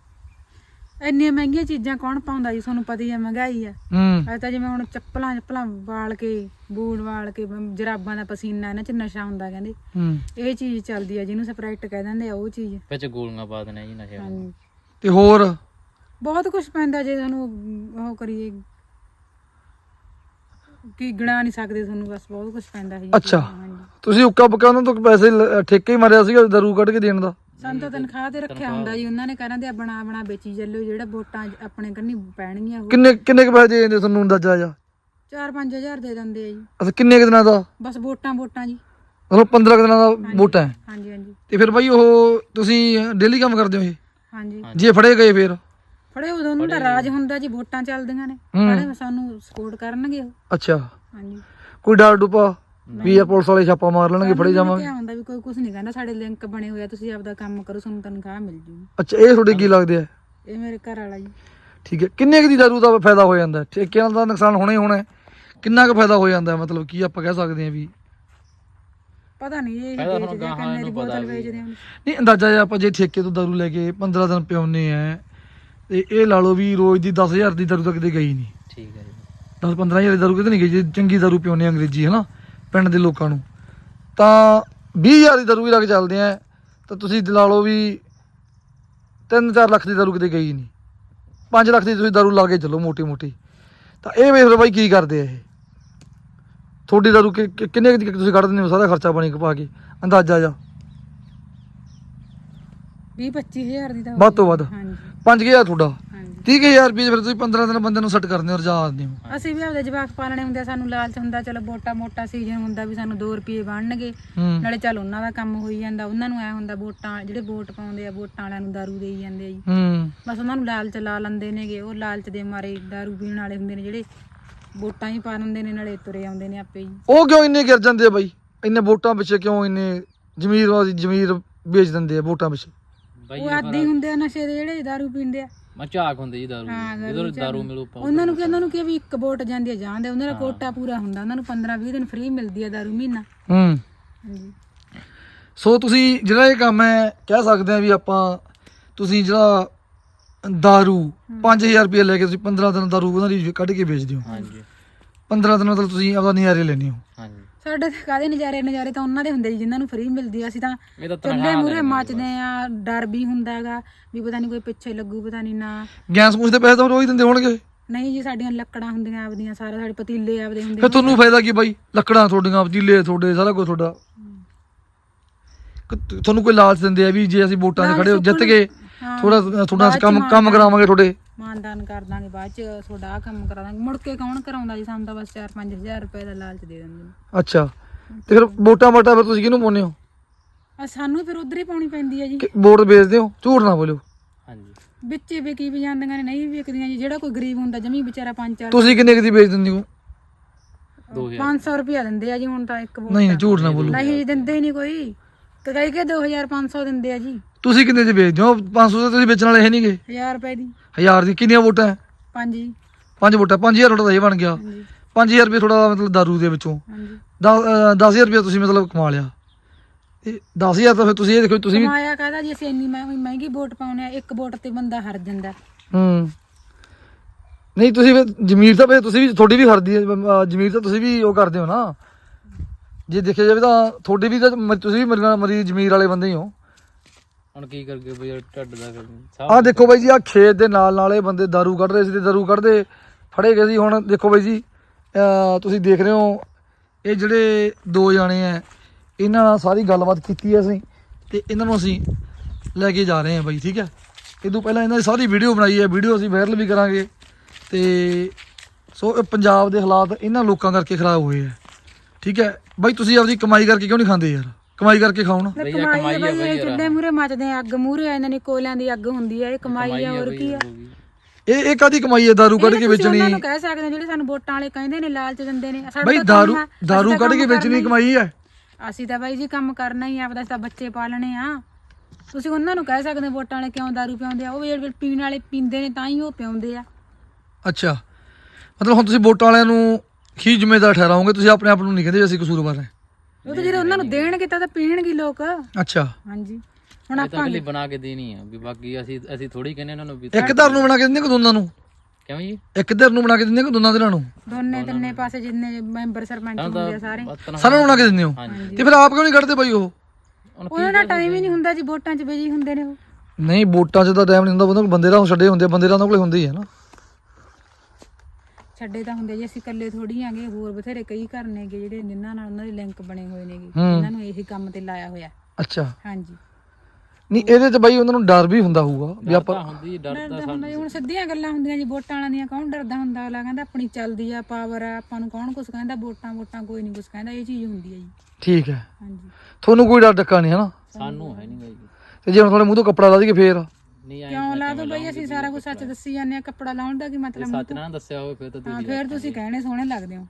Speaker 1: ਇੰਨੀਆਂ ਮਹਿੰਗੀਆਂ ਚੀਜ਼ਾਂ ਕੌਣ ਪਾਉਂਦਾ ਜੀ? ਤੁਹਾਨੂੰ ਪਤਾ ਹੀ ਹੈ ਮਹਿੰਗਾਈ ਆ
Speaker 2: ਹੂੰ।
Speaker 1: ਅੱਜ ਤਾਂ ਜਿਵੇਂ ਹੁਣ ਚੱਪਲਾਂ ਚੱਪਲਾਂ ਵਾਲ ਕੇ ਬੂਟ ਵਾਲ ਕੇ ਜਰਾਬਾਂ ਦਾ ਪਸੀਨਾ ਇਹਨਾਂ 'ਚ ਨਸ਼ਾ ਹੁੰਦਾ ਕਹਿੰਦੇ।
Speaker 2: ਹੂੰ।
Speaker 1: ਇਹ ਚੀਜ਼ ਚੱਲਦੀ ਆ ਜਿਹਨੂੰ ਸਪਰਾਈਟ ਕਹਿ ਦਿੰਦੇ ਆ ਉਹ ਚੀਜ਼।
Speaker 3: ਵਿੱਚ ਗੋਲੀਆਂ ਪਾ ਦੇਣਾ ਜੀ ਨਸ਼ੇ ਵਾਲੀਆਂ।
Speaker 1: ਹਾਂਜੀ।
Speaker 2: ਤੇ ਹੋਰ?
Speaker 1: ਬਹੁਤ ਕੁਝ ਪੈਂਦਾ ਜੇ ਤੁਹਾਨੂੰ ਉਹ ਕਰੀਏ। ਕੀ ਗਣਾ ਨਹੀਂ ਸਕਦੇ ਤੁਹਾਨੂੰ ਬਸ ਬਹੁਤ ਕੁਝ ਪੈਂਦਾ ਹੈ ਜੀ।
Speaker 2: ਅੱਛਾ।
Speaker 1: ਹਾਂਜੀ।
Speaker 2: ਤੁਸੀਂ ਉੱਕਾ ਪੱਕਾ ਉਹਨਾਂ ਤੋਂ ਪੈਸੇ ਲ- ਠੇਕੇ ਹੀ ਮਾਰਿਆ ਸੀਗਾ ਦਾਰੂ ਕੱਢ ਕੇ ਦੇਣ ਦਾ?
Speaker 1: ਸਾਨੂੰ ਤਾਂ ਤਨਖਾਹ ਤੇ ਰੱਖਿਆ ਹੁੰਦਾ ਜੀ ਉਹਨਾਂ ਨੇ ਕਹਿੰਦੇ ਦੇ ਬਣਾ ਬਣਾ ਵੇਚੀ ਚੱਲੋ ਜਿਹੜਾ ਵੋਟਾਂ ਆਪਣੇ ਕੰਨੀ ਪੈਣਗੀਆਂ ਉਹ।
Speaker 2: ਕਿੰਨੇ ਕਿੰਨੇ ਕੁ ਪੈਸੇ ਦੇ ਦਿੰਦੇ ਤੁਹਾਨੂੰ ਅੰਦਾਜ਼ਾ ਜਾ
Speaker 1: 4-5000 ਦੇ ਦਿੰਦੇ ਆ ਜੀ।
Speaker 2: ਅੱਛਾ ਕਿੰਨੇ ਕੁ ਦਿਨਾਂ ਦਾ?
Speaker 1: ਬਸ ਵੋਟਾਂ ਵੋਟਾਂ ਜੀ।
Speaker 2: ਮਤਲਬ 15 ਕੁ ਦਿਨਾਂ ਦਾ ਵੋਟਾਂ ਹੈ।
Speaker 1: ਹਾਂਜੀ ਹਾਂਜੀ।
Speaker 2: ਤੇ ਫਿਰ ਬਾਈ ਉਹ ਤੁਸੀਂ ਡੇਲੀ ਕੰਮ ਕਰਦੇ ਹੋ ਇਹ?
Speaker 1: ਹਾਂਜੀ।
Speaker 2: ਜੇ ਫੜੇ ਗਏ ਫਿਰ?
Speaker 1: ਫੜੇ ਉਦੋਂ ਨੂੰ ਤਾਂ ਰਾਜ ਹੁੰਦਾ ਜੀ ਵੋਟਾਂ ਚੱਲਦੀਆਂ ਨੇ। ਫੜੇ ਸਾਨੂੰ ਸਪੋਰਟ ਕਰਨਗੇ ਉਹ।
Speaker 2: ਅੱਛਾ।
Speaker 1: ਹਾਂਜੀ।
Speaker 2: ਕੋਈ ਡਰ ਡੁਪਾ ਵੀ ਇਹ ਪੁਲਿਸ ਵਾਲੇ ਛਾਪਾ ਮਾਰ ਲੈਣਗੇ ਫੜੇ ਜਾਵਾਂਗੇ।
Speaker 1: ਕੀ ਹੁੰਦਾ ਵੀ ਕੋਈ ਕੁਝ ਨਹੀਂ ਕਹਿੰਦਾ ਸਾਡੇ ਲਿੰਕ ਬਣੇ ਹੋਏ ਆ ਤੁਸੀਂ ਆਪਦਾ ਕੰਮ ਕਰੋ ਤੁਹਾਨੂੰ ਤਨਖਾਹ ਮਿਲ ਜੂਗੀ
Speaker 2: ਅੱਛਾ ਇਹ ਤੁਹਾਡੇ ਕੀ ਲੱਗਦੇ ਆ?
Speaker 1: ਇਹ ਮੇਰੇ ਘਰ ਵਾਲਾ ਜੀ।
Speaker 2: ਠੀਕ ਹੈ ਕਿੰਨੇ ਕੁ ਦੀ ਦਾਰੂ ਦਾ ਫਾਇਦਾ ਹੋ ਜਾਂਦਾ? ਹੈ? ਠੇਕੇ ਨਾਲ ਦਾ ਨੁਕਸਾਨ ਹੋਣਾ ਹੀ ਹੋਣਾ ਹੈ। ਕਿੰਨਾ ਕੁ ਫਾਇਦਾ ਹੋ ਜਾਂਦਾ ਹੈ? ਮਤਲਬ ਕੀ ਆਪਾਂ ਕਹਿ ਸਕਦੇ ਹਾਂ ਵੀ
Speaker 1: ਪਤਾ ਨਹੀਂ ਇਹ ਵੇਚਦੇ ਆ, ਕਿੰਨੇ ਦੀ ਬੋਤਲ ਵੇਚਦੇ ਆ।
Speaker 2: ਨਹੀਂ ਅੰਦਾਜ਼ਾ ਜਿਹਾ ਆਪਾਂ ਜੇ ਠੇਕੇ ਤੋਂ ਦਾਰੂ ਲੈ ਕੇ 15 ਦਿਨ ਪਿਉਨੇ ਆ ਤੇ ਇਹ ਲਾ ਲਓ ਵੀ ਰੋਜ਼ ਦੀ 10000 ਦੀ ਦਾਰੂ ਤਾਂ ਕਿਤੇ ਗਈ ਨਹੀਂ।
Speaker 3: ਠੀਕ ਹੈ ਜੀ।
Speaker 2: 10 15000 ਦੀ ਦਾਰੂ ਕਿਤੇ ਨਹੀਂ ਗਈ ਜੇ ਚੰਗੀ ਦਾਰੂ ਪਿਉਨੇ ਅੰਗਰੇਜ਼ੀ ਹੈ ਨਾ ਪਿੰਡ ਦੇ ਲੋਕਾਂ ਨੂੰ। ਤਾਂ 20000 ਦੀ ਦਾਰੂ ਵੀ ਲੱਗ ਚੱਲਦੇ ਆ ਤਾਂ ਤੁਸੀਂ ਲਾ ਲਓ ਵੀ 3-4 ਲੱਖ ਦੀ ਦਾਰੂ ਕਿਤੇ ਗਈ ਨਹੀਂ। 5 ਲੱਖ ਦੀ ਤੁਸੀਂ ਦਾਰੂ ਲਾ ਕੇ ਚੱਲੋ ਮੋਟੀ ਮੋਟੀ। ਤਾਂ ਇਹ ਵੇਖ ਲਓ ਬਾਈ ਕੀ ਕਰਦੇ ਆ ਇਹ। ਤੁਹਾਡੀ ਦਾਰੂ ਕਿੰਨੇ ਕੁ ਤੁਸੀਂ ਕੱਢ ਦਿੰਦੇ ਹੋ ਸਾਰਾ ਖਰਚਾ ਪਾਣੀ ਪਾ ਕੇ ਅੰਦਾਜ਼ਾ ਜਾ
Speaker 1: 20 25000 ਦੀ ਤਾਂ
Speaker 2: ਵੱਧ ਤੋਂ ਵੱਧ।
Speaker 1: ਹਾਂਜੀ।
Speaker 2: 5000 ਤੁਹਾਡਾ। 30000 ਰੁਪਏ ਫਿਰ ਤੁਸੀਂ 15 ਦਿਨ ਬੰਦੇ ਨੂੰ ਸੈੱਟ ਕਰਦੇ ਹੋ ਰਜਾ ਦਿੰਦੇ ਹੋ
Speaker 1: ਅਸੀਂ ਵੀ ਆਪਦੇ ਜਵਾਕ ਪਾਲਣੇ ਹੁੰਦੇ ਆ, ਸਾਨੂੰ ਲਾਲਚ ਹੁੰਦਾ ਚਲੋ ਵੋਟਾਂ ਮੋਟਾ ਸੀਜ਼ਨ ਹੁੰਦਾ ਵੀ ਸਾਨੂੰ 2 ਰੁਪਏ ਬਣਨਗੇ।
Speaker 2: ਹੂੰ।
Speaker 1: ਨਾਲੇ ਚੱਲ ਉਹਨਾਂ ਦਾ ਕੰਮ ਹੋਈ ਜਾਂਦਾ ਉਹਨਾਂ ਨੂੰ ਐ ਹੁੰਦਾ ਵੋਟਾਂ ਜਿਹੜੇ ਵੋਟ ਪਾਉਂਦੇ ਆ ਵੋਟਾਂ ਵਾਲਿਆਂ ਨੂੰ ਦਾਰੂ ਦੇਈ ਜਾਂਦੇ ਆ ਜੀ।
Speaker 2: ਹੂੰ।
Speaker 1: ਬਸ ਉਹਨਾਂ ਨੂੰ ਲਾਲਚ ਲਾ ਲੈਂਦੇ ਨੇਗੇ ਉਹ ਲਾਲਚ ਦੇ ਮਾਰੇ ਦਾਰੂ ਪੀਣ ਵਾਲੇ ਹੁੰਦੇ ਨੇ ਜਿਹੜੇ ਵੋਟਾਂ ਹੀ ਪਾ ਦਿੰਦੇ ਨੇ ਨਾਲੇ ਤੁਰੇ ਆਉਂਦੇ ਨੇ ਆਪੇ ਹੀ।
Speaker 2: ਉਹ ਕਿਉਂ ਇੰਨੇ ਗਿਰ ਜਾਂਦੇ ਆ ਬਾਈ? ਇੰਨੇ ਵੋਟਾਂ ਪਿੱਛੇ ਕਿਉਂ ਇੰਨੇ ਜ਼ਮੀਰ ਵਾਦੀ ਜ਼ਮੀਰ ਵੇਚ ਦਿੰਦੇ ਆ ਵੋਟਾਂ ਪਿੱਛੇ?
Speaker 3: ਬਾਈ
Speaker 1: ਉਹ ਆਦੀ ਹੁੰਦੇ ਆ ਨਸ਼ੇ ਦੇ ਜਿਹੜੇ ਦਾਰੂ ਪੀਂਦੇ ਆ।
Speaker 3: ਮੈਂ ਝਾਕ ਹੁੰਦੀ ਜੀ ਦਾਰੂ
Speaker 1: ਹਾਂ,
Speaker 3: ਦੀ।
Speaker 1: ਦਾਰੂ
Speaker 3: ਜਦੋਂ
Speaker 1: ਝਾਕ।
Speaker 3: ਦਾਰੂ ਮਿਲੂ ਪਾਉ
Speaker 1: ਉਹਨਾਂ ਨੂੰ ਕਿ ਉਹਨਾਂ ਨੂੰ ਕਿ ਵੀ ਇੱਕ ਵੋਟ ਜਾਂਦੀ ਆ ਜਾਂਦੇ ਉਹਨਾਂ ਦਾ ਕੋਟਾ ਪੂਰਾ ਹੁੰਦਾ ਉਹਨਾਂ ਨੂੰ 15 20 ਦਿਨ ਫ੍ਰੀ ਮਿਲਦੀ ਆ ਦਾਰੂ ਮਹੀਨਾ
Speaker 2: ਹੂੰ
Speaker 1: ਹਾਂਜੀ
Speaker 2: ਸੋ ਤੁਸੀਂ ਜਿਹੜਾ ਇਹ ਕੰਮ ਹੈ ਕਹਿ ਸਕਦੇ ਆ ਵੀ ਆਪਾਂ ਤੁਸੀਂ ਜਿਹੜਾ दारू 5000 ਰੁਪਏ ਲੈ ਕੇ ਤੁਸੀਂ 15 ਦਿਨ दारू ਉਹਨਾਂ ਦੀ ਕੱਢ ਕੇ ਵੇਚਦੇ ਹੋ
Speaker 3: ਹਾਂਜੀ
Speaker 2: 15 ਦਿਨ ਮਤਲਬ ਤੁਸੀਂ ਆਪਦਾ ਨਜ਼ਾਰੇ ਲੈਂਦੇ ਹੋ
Speaker 3: ਹਾਂਜੀ
Speaker 1: ਸਾਡੇ ਤਾਂ ਕਾਦੇ ਨਜ਼ਾਰੇ ਨਜ਼ਾਰੇ ਤਾਂ ਉਹਨਾਂ ਦੇ ਹੁੰਦੇ ਜੀ ਜਿਨ੍ਹਾਂ ਨੂੰ ਫ੍ਰੀ ਮਿਲਦੀ ਆ। ਅਸੀਂ ਤਾਂ
Speaker 3: ਇਹ ਤਾਂ
Speaker 1: ਚੁੱਲ੍ਹੇ
Speaker 3: ਤਨਖਾਹ
Speaker 1: ਮੂਰੇ ਮੱਚਦੇ ਆ ਡਰ ਵੀ ਹੁੰਦਾ ਹੈਗਾ ਵੀ ਪਤਾ ਨਹੀਂ ਕੋਈ ਪਿੱਛੇ ਲੱਗੂ ਪਤਾ ਨਹੀਂ ਨਾ।
Speaker 2: ਗੈਸ ਪੂਛ ਦੇ ਪੈਸੇ ਤਾਂ ਰੋਜ਼ ਦਿੰਦੇ ਹੋਣਗੇ।
Speaker 1: ਨਹੀਂ ਜੀ ਸਾਡੀਆਂ ਲੱਕੜਾਂ ਹੁੰਦੀਆਂ ਆਪਦੀਆਂ ਸਾਰੇ ਸਾਡੇ ਪਤੀਲੇ ਆਪਦੇ ਹੁੰਦੇ
Speaker 2: ਫਿਰ ਤੁਹਾਨੂੰ ਫਾਇਦਾ ਕੀ ਬਾਈ? ਲੱਕੜਾਂ ਤੁਹਾਡੀਆਂ ਵਜੀਲੇ ਤੁਹਾਡੇ ਸਾਰਾ ਕੁਝ ਤੁਹਾਡਾ। ਕਿ ਤੁਹਾਨੂੰ ਕੋਈ ਲਾਲਚ ਦਿੰਦੇ ਆ ਵੀ ਜੇ ਅਸੀਂ ਵੋਟਾਂ 'ਚ ਖੜੇ ਹੋ ਜਿੱਤ ਗਏ। ਥੋੜਾ
Speaker 1: 'ਚ
Speaker 2: ਕੰਮ ਕੰਮ ਕਰਾਵਾਂਗੇ ਤੁਹਾਡੇ।
Speaker 1: ਮਾਨਦਾਨ ਕਰ ਦਾਂਗੇ ਬਾਅਦ ਚ ਤੁਹਾਡਾ ਆਹ ਕੰਮ ਕਰਾ ਦਾਂਗੇ। ਮੁੜ ਕੇ ਕੌਣ ਕਰਾਉਂਦਾ ਜੀ? ਸਾਨੂੰ ਤਾਂ ਬਸ 4-5000 ਰੁਪਏ ਦਾ ਲਾਲਚ ਦੇ ਦਿੰਦੇ ਨੇ।
Speaker 2: ਅੱਛਾ। ਤੇ ਫਿਰ ਵੋਟਾਂ ਵਾਟਾਂ ਫਿਰ ਤੁਸੀਂ ਕਿਹਨੂੰ ਪਾਉਂਦੇ ਹੋ?
Speaker 1: ਆ ਸਾਨੂੰ ਫਿਰ ਉਧਰ ਹੀ ਪਾਉਣੀ ਪੈਂਦੀ ਹੈ ਜੀ।
Speaker 2: ਕਿ ਵੋਟ ਵੇਚਦੇ ਹੋ? ਝੂਠ ਨਾ ਬੋਲਿਓ।
Speaker 3: ਹਾਂਜੀ।
Speaker 1: ਵਿੱਚ ਹੀ ਵਿਕੀ ਵੀ ਜਾਂਦੀਆਂ ਨੇ ਨਹੀਂ ਵਿਕਦੀਆਂ ਜੀ। ਜਿਹੜਾ ਕੋਈ ਗਰੀਬ ਹੁੰਦਾ ਜਮੀ ਵਿਚਾਰਾ 5-4
Speaker 2: ਤੁਸੀਂ ਕਿੰਨੇ ਕੁ ਦੀ ਵੇਚ ਦਿੰਦੇ ਹੋ?
Speaker 3: 2000
Speaker 1: 500 ਰੁਪਿਆ ਦਿੰਦੇ ਆ ਜੀ ਹੁਣ ਤਾਂ ਇੱਕ ਵੋਟ
Speaker 2: ਨਹੀਂ ਨਹੀਂ ਝੂਠ ਨਾ ਬੋਲੋ।
Speaker 1: ਨਹੀਂ ਦਿੰਦੇ ਹੀ ਨਹੀਂ ਕੋਈ ਤੇ ਕਈ ਕੇ 2500 ਦਿੰਦੇ ਆ ਜੀ।
Speaker 2: ਤੁਸੀਂ ਕਿੰਨੇ ਚ ਵੇਚਦੇ ਹੋ? 500 ਦੇ ਤੁਸੀਂ ਵੇਚਣ ਵਾਲੇ ਹੈ ਨਹੀਂਗੇ
Speaker 1: 1000 ਰੁਪਏ ਦੀ।
Speaker 2: 1000 ਦੀ ਕਿੰਨੀਆਂ ਵੋਟਾਂ ਹੈ?
Speaker 1: ਪੰਜ ਜੀ।
Speaker 2: ਪੰਜ ਵੋਟਾਂ 5000 ਤੁਹਾਡਾ ਤਾਂ ਇਹ ਬਣ ਗਿਆ।
Speaker 1: ਹਾਂਜੀ।
Speaker 2: 5000 ਰੁਪਏ ਤੁਹਾਡਾ ਮਤਲਬ ਦਾਰੂ ਦੇ ਵਿੱਚੋਂ।
Speaker 1: ਹਾਂਜੀ।
Speaker 2: 10000 ਰੁਪਏ ਤੁਸੀਂ ਮਤਲਬ ਕਮਾ ਲਿਆ। ਇਹ 10000 ਤਾਂ ਫਿਰ ਤੁਸੀਂ ਇਹ ਦੇਖੋ ਤੁਸੀਂ ਵੀ
Speaker 1: ਕਮਾਇਆ ਕਾਹਦਾ ਜੀ? ਅਸੀਂ ਇੰਨੀ ਮਹਿ- ਮਹਿੰਗੀ ਵੋਟ ਪਾਉਨੇ ਆ ਇੱਕ ਵੋਟ ਤੇ ਬੰਦਾ ਹਾਰ ਜਾਂਦਾ।
Speaker 2: ਹੂੰ। ਨਹੀਂ ਤੁਸੀਂ ਫਿਰ ਜ਼ਮੀਰ ਤਾਂ ਫਿਰ ਤੁਸੀਂ ਵੀ ਤੁਹਾਡੀ ਵੀ ਖੜਦੀ ਹੈ ਅਹ ਜ਼ਮੀਰ ਤਾਂ ਤੁਸੀਂ ਵੀ ਉਹ ਕਰਦੇ ਹੋ ਨਾ। ਜੇ ਦੇਖਿਆ ਜਾਵੇ ਤਾਂ ਤੁਹਾਡੀ ਵੀ ਤਾਂ ਮ- ਤੁਸੀਂ ਵੀ ਮਰੀ ਜ਼ਮੀਰ ਵਾਲੇ ਬੰਦੇ ਹੀ ਹੋ।
Speaker 3: ਹੁਣ ਕੀ ਕਰਗੇ ਬਈ ਯਾਰ ਢੱਡ ਦਾ ਕਰ
Speaker 2: ਆਹ ਦੇਖੋ ਬਾਈ ਜੀ, ਆਹ ਖੇਤ ਦੇ ਨਾਲ ਨਾਲ ਇਹ ਬੰਦੇ ਦਾਰੂ ਕੱਢ ਰਹੇ ਸੀ ਤੇ ਦਾਰੂ ਕੱਢਦੇ ਫੜੇ ਗਏ ਸੀ। ਹੁਣ ਦੇਖੋ ਬਾਈ ਜੀ, ਅਹ ਤੁਸੀਂ ਦੇਖ ਰਹੇ ਹੋ, ਇਹ ਜਿਹੜੇ ਦੋ ਜਾਣੇ ਆ ਇਹਨਾਂ ਨਾਲ ਸਾਰੀ ਗੱਲਬਾਤ ਕੀਤੀ ਹੈ ਅਸੀਂ ਤੇ ਇਹਨਾਂ ਨੂੰ ਅਸੀਂ ਲੈ ਕੇ ਜਾ ਰਹੇ ਹਾਂ ਬਾਈ, ਠੀਕ ਹੈ ਇਹ ਤੋਂ ਪਹਿਲਾਂ ਇਹਨਾਂ ਦੀ ਸਾਰੀ ਵੀਡੀਓ ਬਣਾਈ ਹੈ ਵੀਡੀਓ ਅਸੀਂ ਵਾਇਰਲ ਵੀ ਕਰਾਂਗੇ ਤੇ ਸੋ ਇਹ ਪੰਜਾਬ ਦੇ ਹਾਲਾਤ ਇਹਨਾਂ ਲੋਕਾਂ ਕਰਕੇ ਖਰਾਬ ਹੋਏ ਆ ਠੀਕ ਹੈ ਬਾਈ ਤੁਸੀਂ ਆਪਦੀ ਕਮਾਈ ਕਰਕੇ ਕਿਉਂ ਨਹੀਂ ਖਾਂਦੇ ਯਾਰ? ਕਮਾਈ ਕਰਕੇ ਖਾਓ ਨਾ।
Speaker 1: ਤੇ
Speaker 3: ਬਈ ਇਹ
Speaker 1: ਕਮਾਈ ਆ
Speaker 3: ਆ
Speaker 1: ਬਈ ਇਹ। ਚੁੱਲ੍ਹੇ ਮੂਰੇ ਮੱਚਦੇ ਆ ਅੱਗ ਮੂਰੇ ਇਹਨਾਂ ਨੇ ਕੋਲਿਆਂ ਦੀ ਅੱਗ ਹੁੰਦੀ ਆ ਇਹ ਕਮਾਈ ਆ ਹੋਰ ਕੀ ਆ?
Speaker 2: ਇਹ ਇਹ ਕਾਦੀ ਕਮਾਈ ਹੈ ਦਾਰੂ ਕੱਢ ਕੇ
Speaker 1: ਤੁਸੀਂ ਉਹਨਾਂ
Speaker 2: ਵੇਚਣੀ
Speaker 1: ਨੂੰ ਕਹਿ ਸਕਦੇ ਹੋ ਜਿਹੜੇ ਸਾਨੂੰ ਵੋਟਾਂ ਵਾਲੇ ਕਹਿੰਦੇ ਨੇ ਲਾਲਚ ਦਿੰਦੇ ਨੇ। ਸਾਡਾ
Speaker 2: ਬਾਈ
Speaker 1: ਤਾਂ
Speaker 2: ਦਾਰੂ
Speaker 1: ਕੰਮ ਆ, ਅਸੀਂ
Speaker 2: ਦਾਰੂ
Speaker 1: ਤਾਂ
Speaker 2: ਕੱਢ ਕੇ
Speaker 1: ਕੰਮ
Speaker 2: ਵੇਚਣੀ
Speaker 1: ਹੀ-
Speaker 2: ਕਮਾਈ ਹੈ।
Speaker 1: ਅਸੀਂ ਤਾਂ ਬਾਈ ਜੀ ਕੰਮ ਕਰਨਾ ਹੀ ਆ ਆਪਦਾ ਤਾਂ ਬੱਚੇ ਪਾਲਣੇ ਆ। ਤੁਸੀਂ ਉਹਨਾਂ ਨੂੰ ਕਹਿ ਸਕਦੇ ਹੋ ਵੋਟਾਂ ਵਾਲੇ ਕਿਉਂ ਦਾਰੂ ਪਿਆਉਂਦੇ ਆ? ਉਹ ਜਿਹੜੇ ਪੀਣ ਵਾਲੇ ਪੀਂਦੇ ਨੇ ਤਾਂ ਹੀ ਉਹ ਪਿਆਉਂਦੇ ਆ।
Speaker 2: ਅੱਛਾ। ਮਤਲਬ ਹੁਣ ਤੁਸੀਂ ਵੋਟਾਂ ਵਾਲਿਆਂ ਨੂੰ ਕੀ ਜ਼ਿੰਮੇਦਾਰ ਠਹਿਰਾਓਗੇ ਤੁਸੀਂ ਆਪਣੇ ਆਪ ਨੂੰ ਨਹੀਂ ਕਹਿੰਦੇ ਵੀ ਅਸੀਂ ਕਸੂਰਵਾਰ ਹਾਂ।
Speaker 1: ਉਹ ਤਾਂ ਜਿਹੜੇ ਉਹਨਾਂ ਨੂੰ ਦੇਣਗੇ ਤਾਂ ਤਾਂ ਪੀਣਗੇ ਲੋਕ।
Speaker 2: ਅੱਛਾ।
Speaker 1: ਹਾਂਜੀ। ਹੁਣ
Speaker 3: ਇਹ ਤਾਂ
Speaker 1: ਆਪਾਂ
Speaker 3: ਅਗਲੀ ਬਣਾ ਕੇ ਦੇਣੀ ਆ ਵੀ ਬਾਕੀ ਅਸੀਂ ਅਸੀਂ ਥੋੜੀ ਕਹਿੰਦੇ ਇਹਨਾਂ ਨੂੰ ਵੀ
Speaker 2: ਇੱਕ ਧਰ ਨੂੰ ਬਣਾ ਕੇ ਦਿੰਦੇ ਕਿ ਦੋਨਾਂ ਨੂੰ?
Speaker 3: ਕਿਉਂ ਜੀ?
Speaker 2: ਇੱਕ ਧਰ ਨੂੰ ਬਣਾ ਕੇ ਦਿੰਦੇ ਕਿ ਦੋਨਾਂ ਧਿਰਾਂ ਨੂੰ?
Speaker 1: ਦੋਨੇ ਤਿੰਨੇ ਪਾਸੇ ਜਿੰਨੇ ਮੈਂਬਰ ਸਰਪੰਚ ਹੁੰਦੇ ਆ ਸਾਰੇ।
Speaker 2: ਸਾਰਿਆਂ ਨੂੰ ਬਣਾ ਕੇ ਦਿੰਦੇ ਹੋ?
Speaker 3: ਹਾਂਜੀ।
Speaker 2: ਤੇ ਫਿਰ ਆਪ ਕਿਉਂ ਨਹੀਂ ਕੱਢਦੇ ਬਾਈ ਉਹ?
Speaker 3: ਹੁਣ
Speaker 1: ਉਹਨਾਂ ਦਾ ਟਾਈਮ ਹੀ ਨਹੀਂ ਹੁੰਦਾ ਜੀ ਵੋਟਾਂ 'ਚ ਬਿਜ਼ੀ ਹੁੰਦੇ ਨੇ ਉਹ।
Speaker 2: ਨਹੀਂ ਵੋਟਾਂ 'ਚ ਤਾਂ ਟਾਈਮ ਨਹੀਂ ਹੁੰਦਾ ਬੰਦੇ ਦਾ ਛੱਡੇ ਹੁੰਦੇ ਆ, ਬੰਦੇ ਦਾ ਉਹਨਾਂ ਕੋਲੇ ਹੁੰਦੇ ਹੀ ਹੈ ਨਾ।
Speaker 1: ਛੱਡੇ ਤਾਂ ਹੁੰਦੇ ਜੀ ਅਸੀਂ ਇਕੱਲੇ ਥੋੜੀ ਆਂਗੇ ਹੋਰ ਬਥੇਰੇ ਕਈ ਘਰ ਨੇਗੇ ਜਿਹੜੇ ਜਿਨ੍ਹਾਂ ਨਾਲ ਉਹਨਾਂ ਦੇ ਲਿੰਕ ਬਣੇ ਹੋਏ ਨੇਗੇ
Speaker 2: ਹੂੰ।
Speaker 1: ਇਹਨਾਂ ਨੂੰ ਇਹੀ ਕੰਮ ਤੇ ਲਾਇਆ ਹੋਇਆ।
Speaker 2: ਅੱਛਾ।
Speaker 1: ਹਾਂਜੀ।
Speaker 2: ਨਹੀਂ ਇਹਦੇ 'ਚ ਬਾਈ ਉਹਨਾਂ ਨੂੰ ਡਰ ਵੀ ਹੁੰਦਾ ਹੋਊਗਾ ਵੀ ਆਪਾਂ
Speaker 3: ਤਾਂ ਹੁੰਦੀ ਡਰ ਤਾਂ
Speaker 1: ਡਰਦਾ ਹੁੰਦਾ ਜੀ ਹੁਣ ਸਿੱਧੀਆਂ ਗੱਲਾਂ ਹੁੰਦੀਆਂ ਜੀ ਵੋਟਾਂ ਵਾਲਿਆਂ ਦੀਆਂ ਕੌਣ ਡਰਦਾ ਹੁੰਦਾ? ਅਗਲਾ ਕਹਿੰਦਾ ਆਪਣੀ ਚੱਲਦੀ ਆ ਪਾਵਰ ਆ ਆਪਾਂ ਨੂੰ ਕੌਣ ਕੁਛ ਕਹਿੰਦਾ? ਵੋਟਾਂ ਵੋਟਾਂ ਕੋਈ ਨਹੀਂ ਕੁਛ ਕਹਿੰਦਾ ਇਹ ਚੀਜ਼ ਹੁੰਦੀ ਆ ਜੀ।
Speaker 2: ਠੀਕ ਹੈ।
Speaker 1: ਹਾਂਜੀ।
Speaker 2: ਤੁਹਾਨੂੰ ਕੋਈ ਡਰ ਡੱਕਾ ਨਹੀਂ ਹੈ ਨਾ
Speaker 3: ਸਾਨੂੰ ਹੈ ਨਹੀਂ ਜੀ
Speaker 2: ਤੇ ਜੇ ਹੁਣ ਤੁਹਾਡੇ ਮੂੰਹ ਤੋਂ ਕੱਪੜਾ ਲਾ ਦਈਏ ਫੇਰ?
Speaker 3: ਨਹੀਂ ਆਏ
Speaker 1: ਕਿਉਂ? ਲਾ ਦੋ ਬਈ ਅਸੀਂ ਸਾਰਾ ਕੁਝ ਸੱਚ ਦੱਸੀ ਜਾਂਦੇ ਆ ਕੱਪੜਾ ਲਾਉਣ ਦਾ ਕੀ ਮਤਲਬ?
Speaker 3: ਸੱਚ ਨਾ ਦੱਸਿਆ ਹੋਵੇ ਫਿਰ ਤਾਂ
Speaker 1: ਹਾਂ
Speaker 3: ਤੁਸੀਂ
Speaker 1: ਫੇਰ ਤੁਸੀਂ ਕਹਿਣੇ ਸੋਹਣੇ ਲੱਗਦੇ ਹੋ।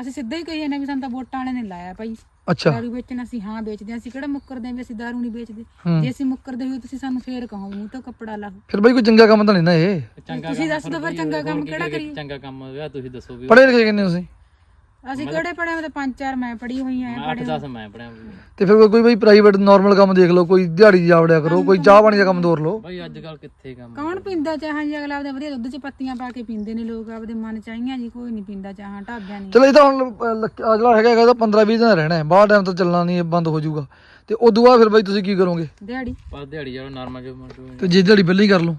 Speaker 1: ਅਸੀਂ ਸਿੱਧਾ ਹੀ ਕਹੀ ਜਾਂਦੇ ਵੀ ਸਾਨੂੰ ਤਾਂ ਵੋਟਾਂ ਵਾਲਿਆਂ ਨੇ ਲਾਇਆ ਭਾਈ।
Speaker 2: ਅੱਛਾ।
Speaker 1: ਦਾਰੂ ਵੇਚਣ ਅਸੀਂ ਹਾਂ ਵੇਚਦੇ ਹਾਂ ਅਸੀਂ ਕਿਹੜਾ ਮੁੱਕਰਦੇ ਹਾਂ ਵੀ ਅਸੀਂ ਦਾਰੂ ਨਹੀਂ ਵੇਚਦੇ?
Speaker 2: ਹੂੰ।
Speaker 1: ਜੇ ਅਸੀਂ ਮੁੱਕਰਦੇ ਹੋਏ ਤੁਸੀਂ ਸਾਨੂੰ ਫੇਰ ਕਹੋ ਮੂੰਹ ਤੋਂ ਕੱਪੜਾ ਲਾਓ।
Speaker 2: ਫਿਰ ਬਾਈ ਕੋਈ ਚੰਗਾ ਕੰਮ ਤਾਂ ਨਹੀਂ ਨਾ ਇਹ।
Speaker 3: ਚੰਗਾ
Speaker 1: ਤੁਸੀਂ ਦੱਸ ਦਿਓ ਫਿਰ ਚੰਗਾ ਕੰਮ ਕਿਹੜਾ ਕਰੀਏ?
Speaker 3: ਚੰਗਾ ਕੰਮ ਹੋਇਆ ਤੁਸੀਂ ਦੱਸੋ ਵੀ
Speaker 2: ਪੜ੍ਹੇ ਲਿਖੇ ਕਿੰਨੇ ਤੁਸੀਂ?
Speaker 1: ਅਸੀਂ ਕਿਹੜੇ ਪੜਿਆ ਮੈਂ ਤਾਂ ਪੰਜ ਚਾਰ ਮੈਂ ਪੜੀ ਹੋਈ ਆ
Speaker 3: ਮੈਂ 8 10 ਮੈਂ ਪੜਿਆ
Speaker 2: ਤੇ ਫਿਰ ਕੋਈ- ਬਈ ਪ੍ਰਾਈਵੇਟ ਨਾਰਮਲ ਕੰਮ ਦੇਖ ਲਓ ਕੋਈ ਦਿਹਾੜੀ ਜਾ ਵੜਿਆ ਕਰੋ ਕੋਈ ਚਾਹ ਪਾਣੀ ਦਾ ਕੰਮ ਤੋਰ ਲਓ।
Speaker 3: ਬਾਈ ਅੱਜ ਕੱਲ ਕਿੱਥੇ ਕੰਮ
Speaker 1: ਕੌਣ ਪੀਂਦਾ ਚਾਹਾਂ ਜੀ? ਅਗਲਾ ਆਪਦੇ ਵਧੀਆ ਦੁੱਧ 'ਚ ਪੱਤੀਆਂ ਪਾ ਕੇ ਪੀਂਦੇ ਨੇ ਲੋਕ ਆਪਦੇ ਮਨ ਚਾਹੀਆਂ ਜੀ ਕੋਈ ਨਹੀਂ ਪੀਂਦਾ ਚਾਹਾਂ ਢਾਬਿਆਂ ਨਹੀਂ
Speaker 2: ਚਲੋ ਇਹ ਤਾਂ ਹੁਣ ਜਿਹੜਾ ਹੈਗਾ ਇਹਦਾ 15 20 ਦਿਨ ਰਹਿਣਾ ਹੈ। ਬਾਹਰ ਟਾਈਮ ਤਾਂ ਚੱਲਣਾ ਨਹੀਂ ਇਹ ਬੰਦ ਹੋ ਜਾਊਗਾ। ਤੇ ਉਦੋਂ ਬਾਅਦ ਫਿਰ ਬਾਈ ਤੁਸੀਂ ਕੀ ਕਰੋਗੇ?
Speaker 1: ਦਿਹਾੜੀ।
Speaker 3: ਪਰ ਦਿਹਾੜੀ ਜਿਹੜਾ ਨਾਰਮਲ ਜੋ
Speaker 2: ਤੇ ਜੇ ਦਿਹਾੜੀ ਪਹਿਲਾਂ ਹੀ ਕਰ ਲਓ।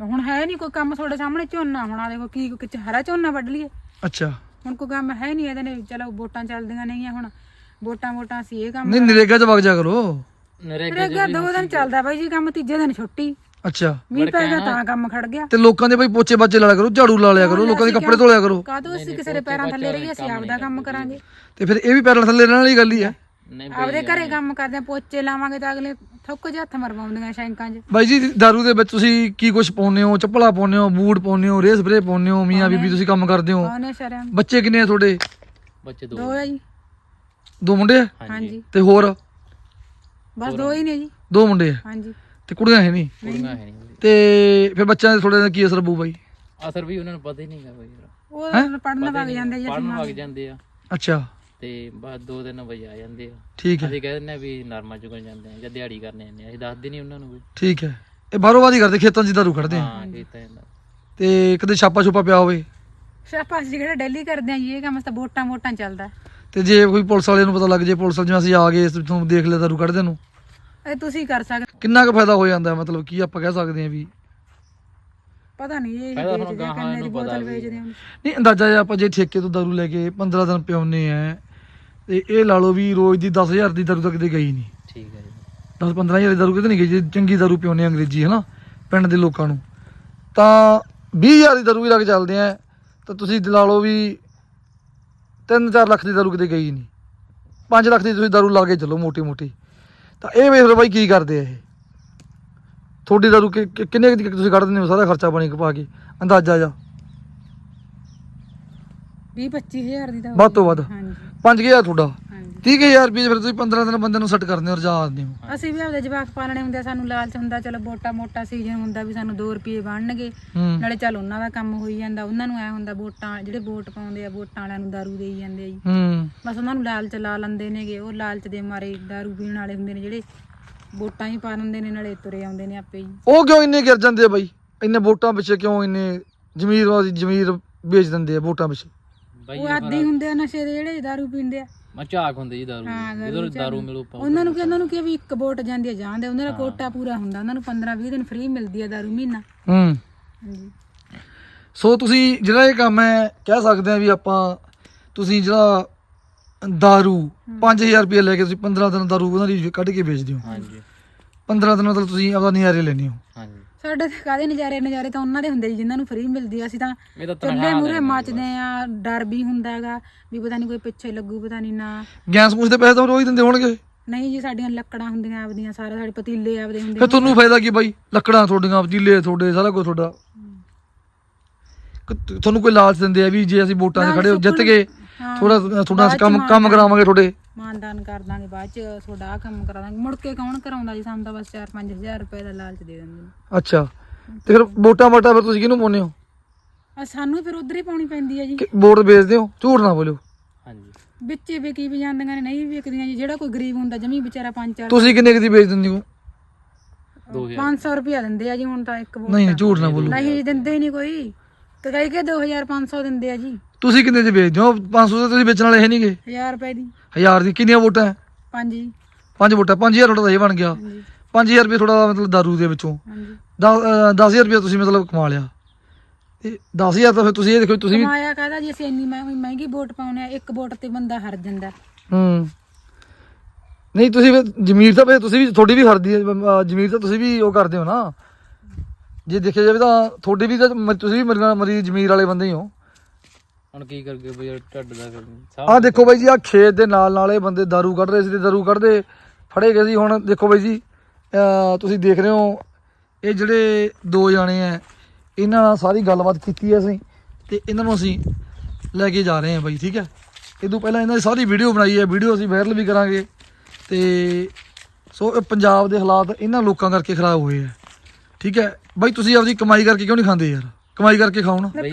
Speaker 1: ਹੁਣ ਹੈ ਨਹੀਂ ਕੋਈ ਕੰਮ ਤੁਹਾਡੇ ਸਾਹਮਣੇ ਝੋਨਾ ਹੋਣਾ ਦੇਖੋ ਕੀ ਕਿਚ ਹਰਾ ਝੋਨਾ ਵੱਢ ਲਈਏ।
Speaker 2: ਅੱਛਾ।
Speaker 1: ਹੁਣ ਕੋਈ ਕੰਮ ਹੈ ਨਹੀਂ ਇਹਦੇ ਨੇ ਚਲੋ ਵੋਟਾਂ ਚੱਲਦੀਆਂ ਨਹੀਂ ਆ ਹੁਣ ਵੋਟਾਂ ਵੋਟਾਂ ਅਸੀਂ ਇਹ ਕੰਮ
Speaker 2: ਨਹੀਂ ਨਰੇਗਾ 'ਚ ਵਗ ਜਾ ਕਰੋ।
Speaker 3: ਨਰੇਗਾ
Speaker 1: ਰੇਗਾ ਦੋ ਦਿਨ ਚੱਲਦਾ ਬਾਈ ਜੀ ਕੰਮ ਤੀਜੇ ਦਿਨ ਛੁੱਟੀ।
Speaker 2: ਅੱਛਾ।
Speaker 1: ਮੀਂਹ ਪੈ ਗਿਆ ਤਾਂ ਕੰਮ ਖੜ ਗਿਆ।
Speaker 2: ਤੇ ਲੋਕਾਂ ਦੇ ਬਾਈ ਪੋਚੇ ਬਾਚੇ ਲਾ ਲਿਆ ਕਰੋ ਝਾੜੂ ਲਾ ਲਿਆ ਕਰੋ ਲੋਕਾਂ ਦੇ ਕੱਪੜੇ ਧੋ ਲਿਆ ਕਰੋ।
Speaker 1: ਕਾਹਦੋਂ ਅਸੀਂ ਕਿਸੇ ਦੇ ਪੈਰਾਂ ਥੱਲੇ ਰਹੀਏ ਅਸੀਂ ਆਪਦਾ ਕੰਮ ਕਰਾਂਗੇ।
Speaker 2: ਤੇ ਫਿਰ ਇਹ ਵੀ ਪੈਰਾਂ ਥੱਲੇ ਰਹਿਣ ਵਾਲੀ ਗੱਲ ਹੀ ਹੈ।
Speaker 3: ਨਹੀਂ
Speaker 1: ਆਪਦੇ ਘਰੇ ਕੰਮ ਕਰਦੇ ਆ ਪੋਚੇ ਲਾਵਾਂਗੇ ਤਾਂ ਅਗਲੇ ਥੁੱਕ ਜਿਹਾ ਹੱਥ ਮਰਵਾਉਂਦੀਆਂ ਸ਼ੈਂਕਾਂ 'ਚ।
Speaker 2: ਬਾਈ ਜੀ ਦਾਰੂ ਦੇ ਵਿੱਚ ਤੁਸੀਂ ਕੀ ਕੁਝ ਪਾਉਂਦੇ ਹੋ? ਚੱਪਲਾਂ ਪਾਉਂਦੇ ਹੋ ਬੂਟ ਪਾਉਂਦੇ ਹੋ ਰੇ ਸਪਰੇ ਪਾਉਂਦੇ ਹੋ ਮੀਆਂ ਬੀਬੀ ਤੁਸੀਂ ਕੰਮ ਕਰਦੇ ਹੋ?
Speaker 1: ਆਉਨੇ ਸ਼ਰਮ।
Speaker 2: ਬੱਚੇ ਕਿੰਨੇ ਆ ਤੁਹਾਡੇ?
Speaker 3: ਬੱਚੇ ਦੋ।
Speaker 1: ਦੋ ਆ ਜੀ।
Speaker 2: ਦੋ ਮੁੰਡੇ ਆ?
Speaker 1: ਹਾਂਜੀ।
Speaker 2: ਤੇ ਹੋਰ?
Speaker 1: ਬਸ ਦੋ ਹੀ ਨੇ ਜੀ।
Speaker 2: ਦੋ ਮੁੰਡੇ ਆ?
Speaker 1: ਹਾਂਜੀ।
Speaker 2: ਤੇ ਕੁੜੀਆਂ ਹੈ ਨਹੀਂ?
Speaker 3: ਕੁੜੀਆਂ ਹੈ ਨਹੀਂ।
Speaker 2: ਤੇ ਫਿਰ ਬੱਚਿਆਂ ਦੇ ਥੋੜੇ ਦਾ ਕੀ ਅਸਰ ਪਊ ਬਾਈ?
Speaker 3: ਅਸਰ ਵੀ ਉਹਨਾਂ ਨੂੰ ਪਤਾ ਹੀ ਨਹੀਂ ਗਾ ਬਾਈ
Speaker 1: ਉਹ ਪੜਨ ਵਗ ਜਾਂਦੇ ਜੀ
Speaker 3: ਪੜਨ ਵਗ ਜਾਂਦੇ ਆ।
Speaker 2: ਅੱਛਾ।
Speaker 3: ਤੇ ਬਾਅਦ ਦੋ ਦਿਨ ਵਜੇ ਆ ਜਾਂਦੇ ਆ।
Speaker 2: ਠੀਕ ਹੈ।
Speaker 3: ਅਸੀਂ ਕਹਿ ਦਿੰਦੇ ਆ ਵੀ ਨਰਮਾ ਚੁਗਣ ਜਾਂਦੇ ਆ ਜਾਂ ਦਿਹਾੜੀ ਕਰਨੇ ਜਾਂਦੇ ਆ ਅਸੀਂ ਦੱਸਦੇ ਨਹੀਂ ਉਹਨਾਂ ਨੂੰ ਵੀ।
Speaker 2: ਠੀਕ ਹੈ। ਇਹ ਬਾਹਰੋਂ ਬਾਦੀ ਕਰਦੇ ਖੇਤਾਂ 'ਚ ਦਾਰੂ ਕੱਢਦੇ ਆ।
Speaker 3: ਹਾਂ ਕੀਤਾ ਜਾਂਦਾ
Speaker 2: ਤੇ ਕਦੇ ਛਾਪਾ ਛੁਪਾ ਪਿਆ ਹੋਵੇ?
Speaker 1: ਸ਼ਾਪਾ ਅਸੀਂ ਕਿਹੜਾ ਡੇਲੀ ਕਰਦੇ ਆ ਜੀ ਇਹ ਕੰਮ ਤਾਂ ਵੋਟਾਂ ਵੋਟਾਂ ਚੱਲਦਾ।
Speaker 2: ਤੇ ਜੇ ਕੋਈ ਪੁਲਿਸ ਵਾਲੇ ਨੂੰ ਪਤਾ ਲੱਗ ਜੇ ਪੁਲਿਸ ਵਾਲੇ ਜਿਵੇਂ ਅਸੀਂ ਆ ਗਏ ਇਸ ਤੋਂ ਦੇਖ ਲਿਆ ਦਾਰੂ ਕੱਢਦੇ ਨੂੰ।
Speaker 1: ਇਹ ਤੁਸੀਂ ਕਰ ਸਕਦੇ
Speaker 2: ਕਿੰਨਾ ਕੁ ਫਾਇਦਾ ਹੋ ਜਾਂਦਾ ਹੈ? ਮਤਲਬ ਕੀ ਆਪਾਂ ਕਹਿ ਸਕਦੇ ਹਾਂ ਵੀ
Speaker 1: ਪਤਾ ਨਹੀਂ ਇਹ
Speaker 3: ਪਹਿਲਾਂ ਹੁਣ
Speaker 1: ਵੇਚਦੇ ਆ,
Speaker 3: ਗਾਹਾਂ
Speaker 1: ਕਿੰਨੇ ਦੀ
Speaker 3: ਨੂੰ ਪਤਾ
Speaker 1: ਬੋਤਲ
Speaker 3: ਵੀ-
Speaker 1: ਵੇਚਦੇ ਆ
Speaker 2: ਨਹੀਂ ਅੰਦਾਜ਼ਾ ਜੇ ਆਪਾਂ ਜੇ ਠੇਕੇ ਤੋਂ ਦਾਰੂ ਲੈ ਕੇ 15 ਦਿਨ ਪਿਉਨੇ ਆ ਤੇ ਇਹ ਲਾ ਲਓ ਵੀ ਰੋਜ਼ ਦੀ 10000 ਦੀ ਦਾਰੂ ਤਾਂ ਕਿਤੇ ਗਈ ਨਹੀਂ।
Speaker 3: ਠੀਕ ਹੈ ਜੀ।
Speaker 2: 10 15000 ਦੀ ਦਾਰੂ ਕਿਤੇ ਨਹੀਂ ਗਈ ਜੇ ਚੰਗੀ ਦਾਰੂ ਪਿਉਨੇ ਅੰਗਰੇਜ਼ੀ ਹੈ ਨਾ ਪਿੰਡ ਦੇ ਲੋਕਾਂ ਨੂੰ। ਤਾਂ 20000 ਦੀ ਦਾਰੂ ਵੀ ਲੱਗ ਚੱਲਦੇ ਆ ਤਾਂ ਤੁਸੀਂ ਲਾ ਲਓ ਵੀ 3-4 ਲੱਖ ਦੀ ਦਾਰੂ ਕਿਤੇ ਗਈ ਨਹੀਂ। 5 ਲੱਖ ਦੀ ਤੁਸੀਂ ਦਾਰੂ ਲਾ ਕੇ ਚੱਲੋ ਮੋਟੀ ਮੋਟੀ ਤਾਂ ਇਹ ਵੇਖ ਲਓ ਬਾਈ ਕੀ ਕਰਦੇ ਆ ਇਹ। ਤੁਹਾਡੀ ਦਾਰੂ ਕਿ- ਕਿ- ਕਿੰਨੇ ਕੁ ਦੀ ਤੁਸੀਂ ਕੱਢ ਦਿੰਦੇ ਹੋ? ਸਾਰਾ ਖਰਚਾ ਪਾਣੀ ਪਾ ਕੇ। ਅੰਦਾਜ਼ਾ ਜਾ
Speaker 1: 20 25000 ਦੀ ਤਾਂ
Speaker 2: ਵੱਧ ਤੋਂ ਵੱਧ।
Speaker 1: ਹਾਂਜੀ।
Speaker 2: 5000 ਤੁਹਾਡਾ।
Speaker 1: ਹਾਂਜੀ।
Speaker 2: 30000 ਰੁਪਏ ਫਿਰ ਤੁਸੀਂ 15 ਦਿਨ ਬੰਦੇ ਨੂੰ ਸੈੱਟ ਕਰਦੇ ਹੋ ਰਜਾ ਦਿੰਦੇ ਹੋ।
Speaker 1: ਅਸੀਂ ਵੀ ਆਪਦੇ ਜਵਾਕ ਪਾਲਣੇ ਹੁੰਦੇ ਆ, ਸਾਨੂੰ ਲਾਲਚ ਹੁੰਦਾ ਚਲੋ ਮੋਟਾ ਮੋਟਾ ਸੀਜ਼ਨ ਹੁੰਦਾ ਵੀ ਸਾਨੂੰ 2 ਰੁਪਏ ਬਣਨਗੇ।
Speaker 2: ਹੂੰ।
Speaker 1: ਨਾਲੇ ਚੱਲ ਉਹਨਾਂ ਦਾ ਕੰਮ ਹੋਈ ਜਾਂਦਾ ਉਹਨਾਂ ਨੂੰ ਐ ਹੁੰਦਾ ਵੋਟਾਂ ਜਿਹੜੇ ਵੋਟ ਪਾਉਂਦੇ ਆ ਵੋਟਾਂ ਵਾਲਿਆਂ ਨੂੰ ਦਾਰੂ ਦੇਈ ਜਾਂਦੇ ਆ ਜੀ।
Speaker 2: ਹੂੰ।
Speaker 1: ਬਸ ਉਹਨਾਂ ਨੂੰ ਲਾਲਚ ਲਾ ਲੈਂਦੇ ਨੇਗੇ ਉਹ ਲਾਲਚ ਦੇ ਮਾਰੇ ਦਾਰੂ ਪੀਣ ਵਾਲੇ ਹੁੰਦੇ ਨੇ ਜਿਹੜੇ ਵੋਟਾਂ ਹੀ ਪਾ ਦਿੰਦੇ ਨੇ ਨਾਲੇ ਤੁਰੇ ਆਉਂਦੇ ਨੇ ਆਪੇ ਹੀ।
Speaker 2: ਉਹ ਕਿਉਂ ਇੰਨੇ ਗਿਰ ਜਾਂਦੇ ਆ ਬਾਈ? ਇੰਨੇ ਵੋਟਾਂ ਪਿੱਛੇ ਕਿਉਂ ਇੰਨੇ ਜ਼ਮੀਰ ਵਾਲੀ ਜ਼ਮੀਰ ਵੇਚ ਦਿੰਦੇ ਆ ਵੋਟਾਂ ਪਿੱਛੇ?
Speaker 3: ਬਾਈ
Speaker 1: ਉਹ ਆਦੀ ਹੁੰਦੇ ਆ ਨਸ਼ੇ ਦੇ ਜਿਹੜੇ ਦਾਰੂ ਪੀਂਦੇ ਆ।
Speaker 3: ਮੈਂ ਝਾਕ ਹੁੰਦੇ ਜੀ ਦਾਰੂ
Speaker 1: ਹਾਂ, ਦਾਰੂ
Speaker 3: ਜਦੋਂ
Speaker 1: ਝਾਕ।
Speaker 3: ਦਾਰੂ ਮਿਲੂ ਪਾਓ
Speaker 1: ਉਹਨਾਂ ਨੂੰ ਕਿ ਉਹਨਾਂ ਨੂੰ ਕਿ ਵੀ ਇੱਕ ਵੋਟ ਜਾਂਦੀ ਆ ਜਾਂਦੇ ਉਹਨਾਂ ਦਾ ਕੋਟਾ ਪੂਰਾ ਹੁੰਦਾ। ਉਹਨਾਂ ਨੂੰ 15 20 ਦਿਨ ਫ੍ਰੀ ਮਿਲਦੀ ਆ ਦਾਰੂ ਮਹੀਨਾ।
Speaker 2: ਹੂੰ।
Speaker 1: ਹਾਂਜੀ।
Speaker 2: ਸੋ ਤੁਸੀਂ ਜਿਹੜਾ ਇਹ ਕੰਮ ਹੈ ਕਹਿ ਸਕਦੇ ਆ ਵੀ ਆਪਾਂ ਤੁਸੀਂ ਜਿਹੜਾ दारू 5000 ਰੁਪਏ ਲੈ ਕੇ ਤੁਸੀਂ 15 ਦਿਨ दारू ਉਹਨਾਂ ਦੀ ਕੱਢ ਕੇ ਵੇਚਦੇ ਹੋ
Speaker 3: ਹਾਂਜੀ
Speaker 2: 15 ਦਿਨ ਮਤਲਬ ਤੁਸੀਂ ਆਪਦਾ ਨਿਆਰੇ ਲੈਂਦੇ ਹੋ
Speaker 3: ਹਾਂਜੀ
Speaker 1: ਸਾਡੇ ਤੇ ਕਾਦੇ ਨਜ਼ਾਰੇ ਨਜ਼ਾਰੇ ਤਾਂ ਉਹਨਾਂ ਦੇ ਹੁੰਦੇ ਜੀ ਜਿਨ੍ਹਾਂ ਨੂੰ ਫ੍ਰੀ ਮਿਲਦੀ ਆ ਅਸੀਂ ਤਾਂ
Speaker 3: ਇਹ ਤਾਂ
Speaker 1: ਚੱਲੇ ਮੂਰੇ ਮੱਚਦੇ ਆ ਡਰ ਵੀ ਹੁੰਦਾ ਹੈਗਾ ਵੀ ਪਤਾ ਨਹੀਂ ਕੋਈ ਪਿੱਛੇ ਲੱਗੂ ਪਤਾ ਨਹੀਂ ਨਾ
Speaker 2: ਗੈਸ ਪੂਛ ਦੇ ਪੈਸੇ ਤਾਂ ਰੋਜ਼ ਦਿੰਦੇ ਹੋਣਗੇ
Speaker 1: ਨਹੀਂ ਜੀ ਸਾਡੀਆਂ ਲੱਕੜਾਂ ਹੁੰਦੀਆਂ ਆਪਦੀਆਂ ਸਾਰੇ ਸਾਡੇ ਪਤੀਲੇ ਆਪਦੇ ਹੁੰਦੇ
Speaker 2: ਫਿਰ ਤੁਹਾਨੂੰ ਫਾਇਦਾ ਕੀ ਬਾਈ ਲੱਕੜਾਂ ਤੁਹਾਡੀਆਂ ਵਜੀਲੇ ਤੁਹਾਡੇ ਸਾਰਾ ਕੁਝ ਤੁਹਾਡਾ ਕਿ ਤੁ- ਤੁਹਾਨੂੰ ਕੋਈ ਲਾਲਚ ਦਿੰਦੇ ਆ ਵੀ ਜੇ ਅਸੀਂ ਵੋਟਾਂ 'ਚ ਖੜੇ ਹੋ ਜਿੱਤ ਗਏ ਥੋੜਾ
Speaker 1: 'ਚ
Speaker 2: ਕੰਮ ਕਰਾਵਾਂਗੇ ਤੁਹਾਡੇ।
Speaker 1: ਮਾਨਦਾਨ ਕਰ ਦਾਂਗੇ ਬਾਅਦ ਚ ਤੁਹਾਡਾ ਕੰਮ ਕਰਾ ਦਾਂਗੇ। ਮੁੜ ਕੇ ਕੌਣ ਕਰਾਉਂਦਾ ਜੀ? ਸਾਨੂੰ ਤਾਂ ਬਸ 4-5000 ਰੁਪਏ ਦਾ ਲਾਲਚ ਦੇ ਦਿੰਦੇ ਨੇ।
Speaker 2: ਅੱਛਾ। ਤੇ ਫਿਰ ਵੋਟਾਂ ਵਾਟਾਂ ਫਿਰ ਤੁਸੀਂ ਕਿਹਨੂੰ ਪਾਉਂਦੇ ਹੋ?
Speaker 1: ਆ ਸਾਨੂੰ ਫਿਰ ਉਧਰ ਹੀ ਪਾਉਣੀ ਪੈਂਦੀ ਹੈ ਜੀ।
Speaker 2: ਕਿ ਵੋਟ ਵੇਚਦੇ ਹੋ? ਝੂਠ ਨਾ ਬੋਲਿਓ।
Speaker 3: ਹਾਂਜੀ।
Speaker 1: ਵਿੱਚ ਵਿਕੀ ਵੀ ਜਾਂਦੀਆਂ ਨੇ ਨਹੀਂ ਵਿਕਦੀਆਂ ਜੀ। ਜਿਹੜਾ ਕੋਈ ਗਰੀਬ ਹੁੰਦਾ ਜਮੀ ਵਿਚਾਰਾ 5-4
Speaker 2: ਤੁਸੀਂ ਕਿੰਨੇ ਕੁ ਦੀ ਵੇਚ ਦਿੰਦੇ ਹੋ?
Speaker 1: 500 ਰੁਪਇਆ ਦਿੰਦੇ ਆ ਜੀ ਹੁਣ ਤਾਂ ਇੱਕ ਵੋਟ
Speaker 2: ਨਹੀਂ ਨਹੀਂ ਝੂਠ ਨਾ ਬੋਲੋ।
Speaker 1: ਨਹੀਂ ਦਿੰਦੇ ਹੀ ਨਹੀਂ ਕੋਈ। ਤੇ ਕਈ ਕੇ 2500 ਦਿੰਦੇ ਆ ਜੀ।
Speaker 2: ਤੁਸੀਂ ਕਿੰਨੇ ਦੀ ਵੇਚਦੇ ਹੋ? 500 ਦੇ ਤੁਸੀਂ ਵੇਚਣ ਵਾਲੇ ਹੈ ਨਹੀਂਗੇ
Speaker 1: 1000 ਰੁਪਏ ਦੀ।
Speaker 2: ਹਜ਼ਾਰ ਦੀ ਕਿੰਨੀਆਂ ਵੋਟਾਂ? ਹੈ
Speaker 1: ਪੰਜ ਜੀ।
Speaker 2: ਪੰਜ ਵੋਟਾਂ। 5000 ਤੁਹਾਡਾ ਇਹ ਬਣ ਗਿਆ।
Speaker 1: ਹਾਂਜੀ।
Speaker 2: 5000 ਰੁਪਏ ਤੁਹਾਡਾ ਮਤਲਬ ਦਾਰੂ ਦੇ ਵਿੱਚੋਂ।
Speaker 1: ਹਾਂਜੀ।
Speaker 2: 10000 ਰੁਪਏ ਤੁਸੀਂ ਮਤਲਬ ਕਮਾ ਲਿਆ। ਤੇ 10000 ਤਾਂ ਫਿਰ ਤੁਸੀਂ ਇਹ ਦੇਖੋ ਤੁਸੀਂ ਵੀ
Speaker 1: ਕਮਾਇਆ ਕਾਹਦਾ ਜੀ? ਅਸੀਂ ਇੰਨੀ ਮਹਿ- ਮਹਿੰਗੀ ਵੋਟ ਪਾਉਨੇ ਆ। ਇੱਕ ਵੋਟ ਤੇ ਬੰਦਾ ਹਾਰ ਜਾਂਦਾ।
Speaker 2: ਹੂੰ। ਨਹੀਂ ਤੁਸੀਂ ਜ਼ਮੀਰ ਤਾਂ ਫਿਰ ਤੁਸੀਂ ਵੀ ਤੁਹਾਡੀ ਵੀ ਹੈ। ਅਹ ਜ਼ਮੀਰ ਤਾਂ ਤੁਸੀਂ ਵੀ ਉਹ ਕਰਦੇ ਹੋ ਨਾ। ਜੇ ਦੇਖਿਆ ਜਾਵੇ ਤਾਂ ਤੁਹਾਡੇ ਵੀ ਤਾਂ ਮ- ਤੁਸੀਂ ਵੀ ਮਰੀਜ਼ ਮਰੀ ਜ਼ਮੀਰ ਵਾਲੇ ਬੰਦੇ ਹੋ
Speaker 3: ਹੁਣ ਕੀ ਕਰਗੇ ਬਈ ਢੱਡ ਦਾ ਫਿਰ
Speaker 2: ਸਾਹ ਦੇਖੋ ਬਾਈ ਜੀ ਆ ਖੇਤ ਦੇ ਨਾਲ ਨਾਲ ਇਹ ਬੰਦੇ ਦਾਰੂ ਕੱਢ ਰਹੇ ਸੀ ਤੇ ਦਾਰੂ ਕੱਢਦੇ ਫੜੇ ਗਏ ਸੀ। ਹੁਣ ਦੇਖੋ ਬਾਈ ਜੀ ਤੁਸੀਂ ਦੇਖ ਰਹੇ ਹੋ ਇਹ ਜਿਹੜੇ ਦੋ ਜਾਣੇ ਆ ਇਹਨਾਂ ਨਾਲ ਸਾਰੀ ਗੱਲਬਾਤ ਕੀਤੀ ਹੈ ਅਸੀਂ ਤੇ ਇਹਨਾਂ ਨੂੰ ਅਸੀਂ ਲੈ ਕੇ ਜਾ ਰਹੇ ਹਾਂ ਬਾਈ ਠੀਕ ਹੈ ਇਹ ਤੋਂ ਪਹਿਲਾਂ ਇਹਨਾਂ ਦੀ ਸਾਰੀ ਵੀਡੀਓ ਬਣਾਈ ਹੈ ਵੀਡੀਓ ਅਸੀਂ ਵਾਇਰਲ ਵੀ ਕਰਾਂਗੇ ਤੇ ਸੋ ਇਹ ਪੰਜਾਬ ਦੇ ਹਾਲਾਤ ਇਹਨਾਂ ਲੋਕਾਂ ਕਰਕੇ ਖਰਾਬ ਹੋਏ ਆ ਠੀਕ ਹੈ ਬਾਈ ਤੁਸੀਂ ਆਪਦੀ ਕਮਾਈ ਕਰਕੇ ਕਿਉਂ ਨਹੀਂ ਖਾਂਦੇ ਯਾਰ? ਕਮਾਈ ਕਰਕੇ ਖਾਓ ਨਾ।
Speaker 1: ਇਹ ਇਹ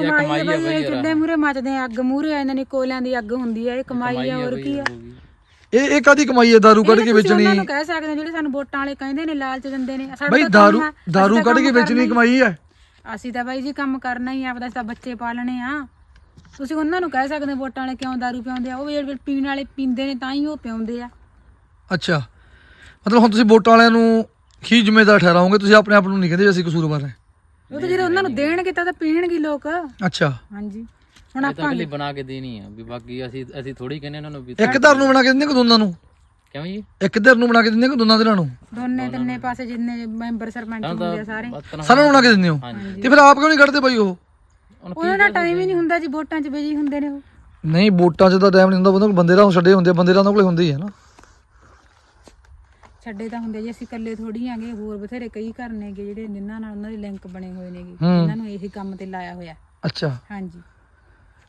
Speaker 1: ਕਮਾਈ
Speaker 2: ਕਮਾਈ ਹੈ ਦਾਰੂ ਕੱਢ ਕੇ ਵੇਚਣੀ।
Speaker 1: ਉਹਨਾਂ ਕਹਿ ਸਕਦੇ ਜਿਹੜੇ ਸਾਨੂੰ ਵੋਟਾਂ ਵਾਲੇ ਕਹਿੰਦੇ ਨੇ ਲਾਲਚ ਦਿੰਦੇ ਨੇ। ਸਾਡਾ
Speaker 2: ਬਾਈ
Speaker 1: ਤਾਂ ਕੰਮ ਅਸੀਂ ਦਾਰੂ
Speaker 2: ਕੱਢ ਕੇ ਵੇਚਣੀ ਕਮਾਈ ਹੈ
Speaker 1: ਅਸੀਂ ਤਾਂ ਬਾਈ ਜੀ ਕੰਮ ਕਰਨਾ ਹੀ ਆ ਆਪਦਾ ਤਾਂ ਬੱਚੇ ਪਾਲਣੇ ਆ। ਤੁਸੀਂ ਉਹਨਾਂ ਨੂੰ ਕਹਿ ਸਕਦੇ ਵੋਟਾਂ ਵਾਲੇ ਕਿਉਂ ਦਾਰੂ ਪਿਉਂਦੇ ਆ? ਉਹ ਜਿਹੜੇ ਪੀਣ ਵਾਲੇ ਪੀਂਦੇ ਨੇ ਤਾਂ ਹੀ ਉਹ ਪਿਉਂਦੇ ਆ।
Speaker 2: ਅੱਛਾ। ਮਤਲਬ ਹੁਣ ਤੁਸੀਂ ਵੋਟਾਂ ਵਾਲਿਆਂ ਨੂੰ ਹੀ ਜ਼ਿੰਮੇਦਾਰ ਠਹਿਰਾਓਗੇ? ਤੁਸੀਂ ਆਪਣੇ ਆਪ ਨੂੰ ਨਹੀਂ ਕਹਿੰਦੇ ਵੀ ਅਸੀਂ ਕਸੂਰਵਾਰ ਹੈ।
Speaker 1: ਉਹ ਤਾਂ ਜਿਹੜੇ ਉਹਨਾਂ ਨੂੰ ਦੇਣਗੇ ਤਾਂ ਤਾਂ ਪੀਣਗੇ ਲੋਕ।
Speaker 2: ਅੱਛਾ।
Speaker 1: ਹਾਂਜੀ। ਹੁਣ
Speaker 3: ਇਹ ਤਾਂ
Speaker 1: ਆਪਾਂ
Speaker 3: ਅਗਲੀ ਬਣਾ ਕੇ ਦੇਣੀ ਆ ਵੀ ਬਾਕੀ ਅਸੀਂ ਅਸੀਂ ਥੋੜੀ ਕਹਿੰਦੇ ਉਹਨਾਂ ਨੂੰ ਵੀ
Speaker 2: ਇੱਕ ਧਰ ਨੂੰ ਬਣਾ ਕੇ ਦਿੰਦੇ ਕਿ ਦੋਨਾਂ ਨੂੰ?
Speaker 3: ਕਿਉਂ ਜੀ?
Speaker 2: ਇੱਕ ਧਰ ਨੂੰ ਬਣਾ ਕੇ ਦਿੰਦੇ ਕਿ ਦੋਨਾਂ ਧਿਰਾਂ ਨੂੰ?
Speaker 1: ਦੋਨੇ ਤਿੰਨੇ ਪਾਸੇ ਜਿੰਨੇ ਮੈਂਬਰ ਸਰਪੰਚ ਹੁੰਦੇ ਆ ਸਾਰੇ।
Speaker 3: ਬਤਨ
Speaker 2: ਸਾਰਿਆਂ ਨੂੰ ਬਣਾ ਕੇ ਦਿੰਦੇ ਹੋ? ਤੇ ਫਿਰ ਆਪ ਕਿਉਂ ਨਹੀਂ ਕੱਢਦੇ ਬਾਈ ਉਹ?
Speaker 1: ਉਹਨਾਂ ਦਾ ਟਾਈਮ ਹੀ ਨਹੀਂ ਹੁੰਦਾ ਜੀ ਵੋਟਾਂ 'ਚ ਬਿਜ਼ੀ ਹੁੰਦੇ ਨੇ ਉਹ।
Speaker 2: ਨਹੀਂ ਵੋਟਾਂ 'ਚ ਤਾਂ ਟਾਈਮ ਨਹੀਂ ਹੁੰਦਾ ਬੰਦੇ ਕੋਲ ਬੰਦੇ ਰਾਹ ਛੱਡੇ ਹੁੰਦੇ ਆ, ਬੰਦੇ ਉਹਨਾਂ ਕੋਲੇ ਹੁੰਦੇ ਹੀ ਹੈ ਨਾ।
Speaker 1: ਛੱਡੇ ਤਾਂ ਹੁੰਦੇ ਜੀ ਅਸੀਂ ਇਕੱਲੇ ਥੋੜੀ ਆਂਗੇ ਹੋਰ ਬਥੇਰੇ ਕਈ ਘਰ ਨੇਗੇ ਜਿਹੜੇ ਜਿਨ੍ਹਾਂ ਨਾਲ ਉਹਨਾਂ ਦੇ ਲਿੰਕ ਬਣੇ ਹੋਏ ਨੇਗੇ
Speaker 2: ਹੂੰ।
Speaker 1: ਇਹਨਾਂ ਨੂੰ ਇਹੀ ਕੰਮ ਤੇ ਲਾਇਆ ਹੋਇਆ।
Speaker 2: ਅੱਛਾ।
Speaker 1: ਹਾਂਜੀ।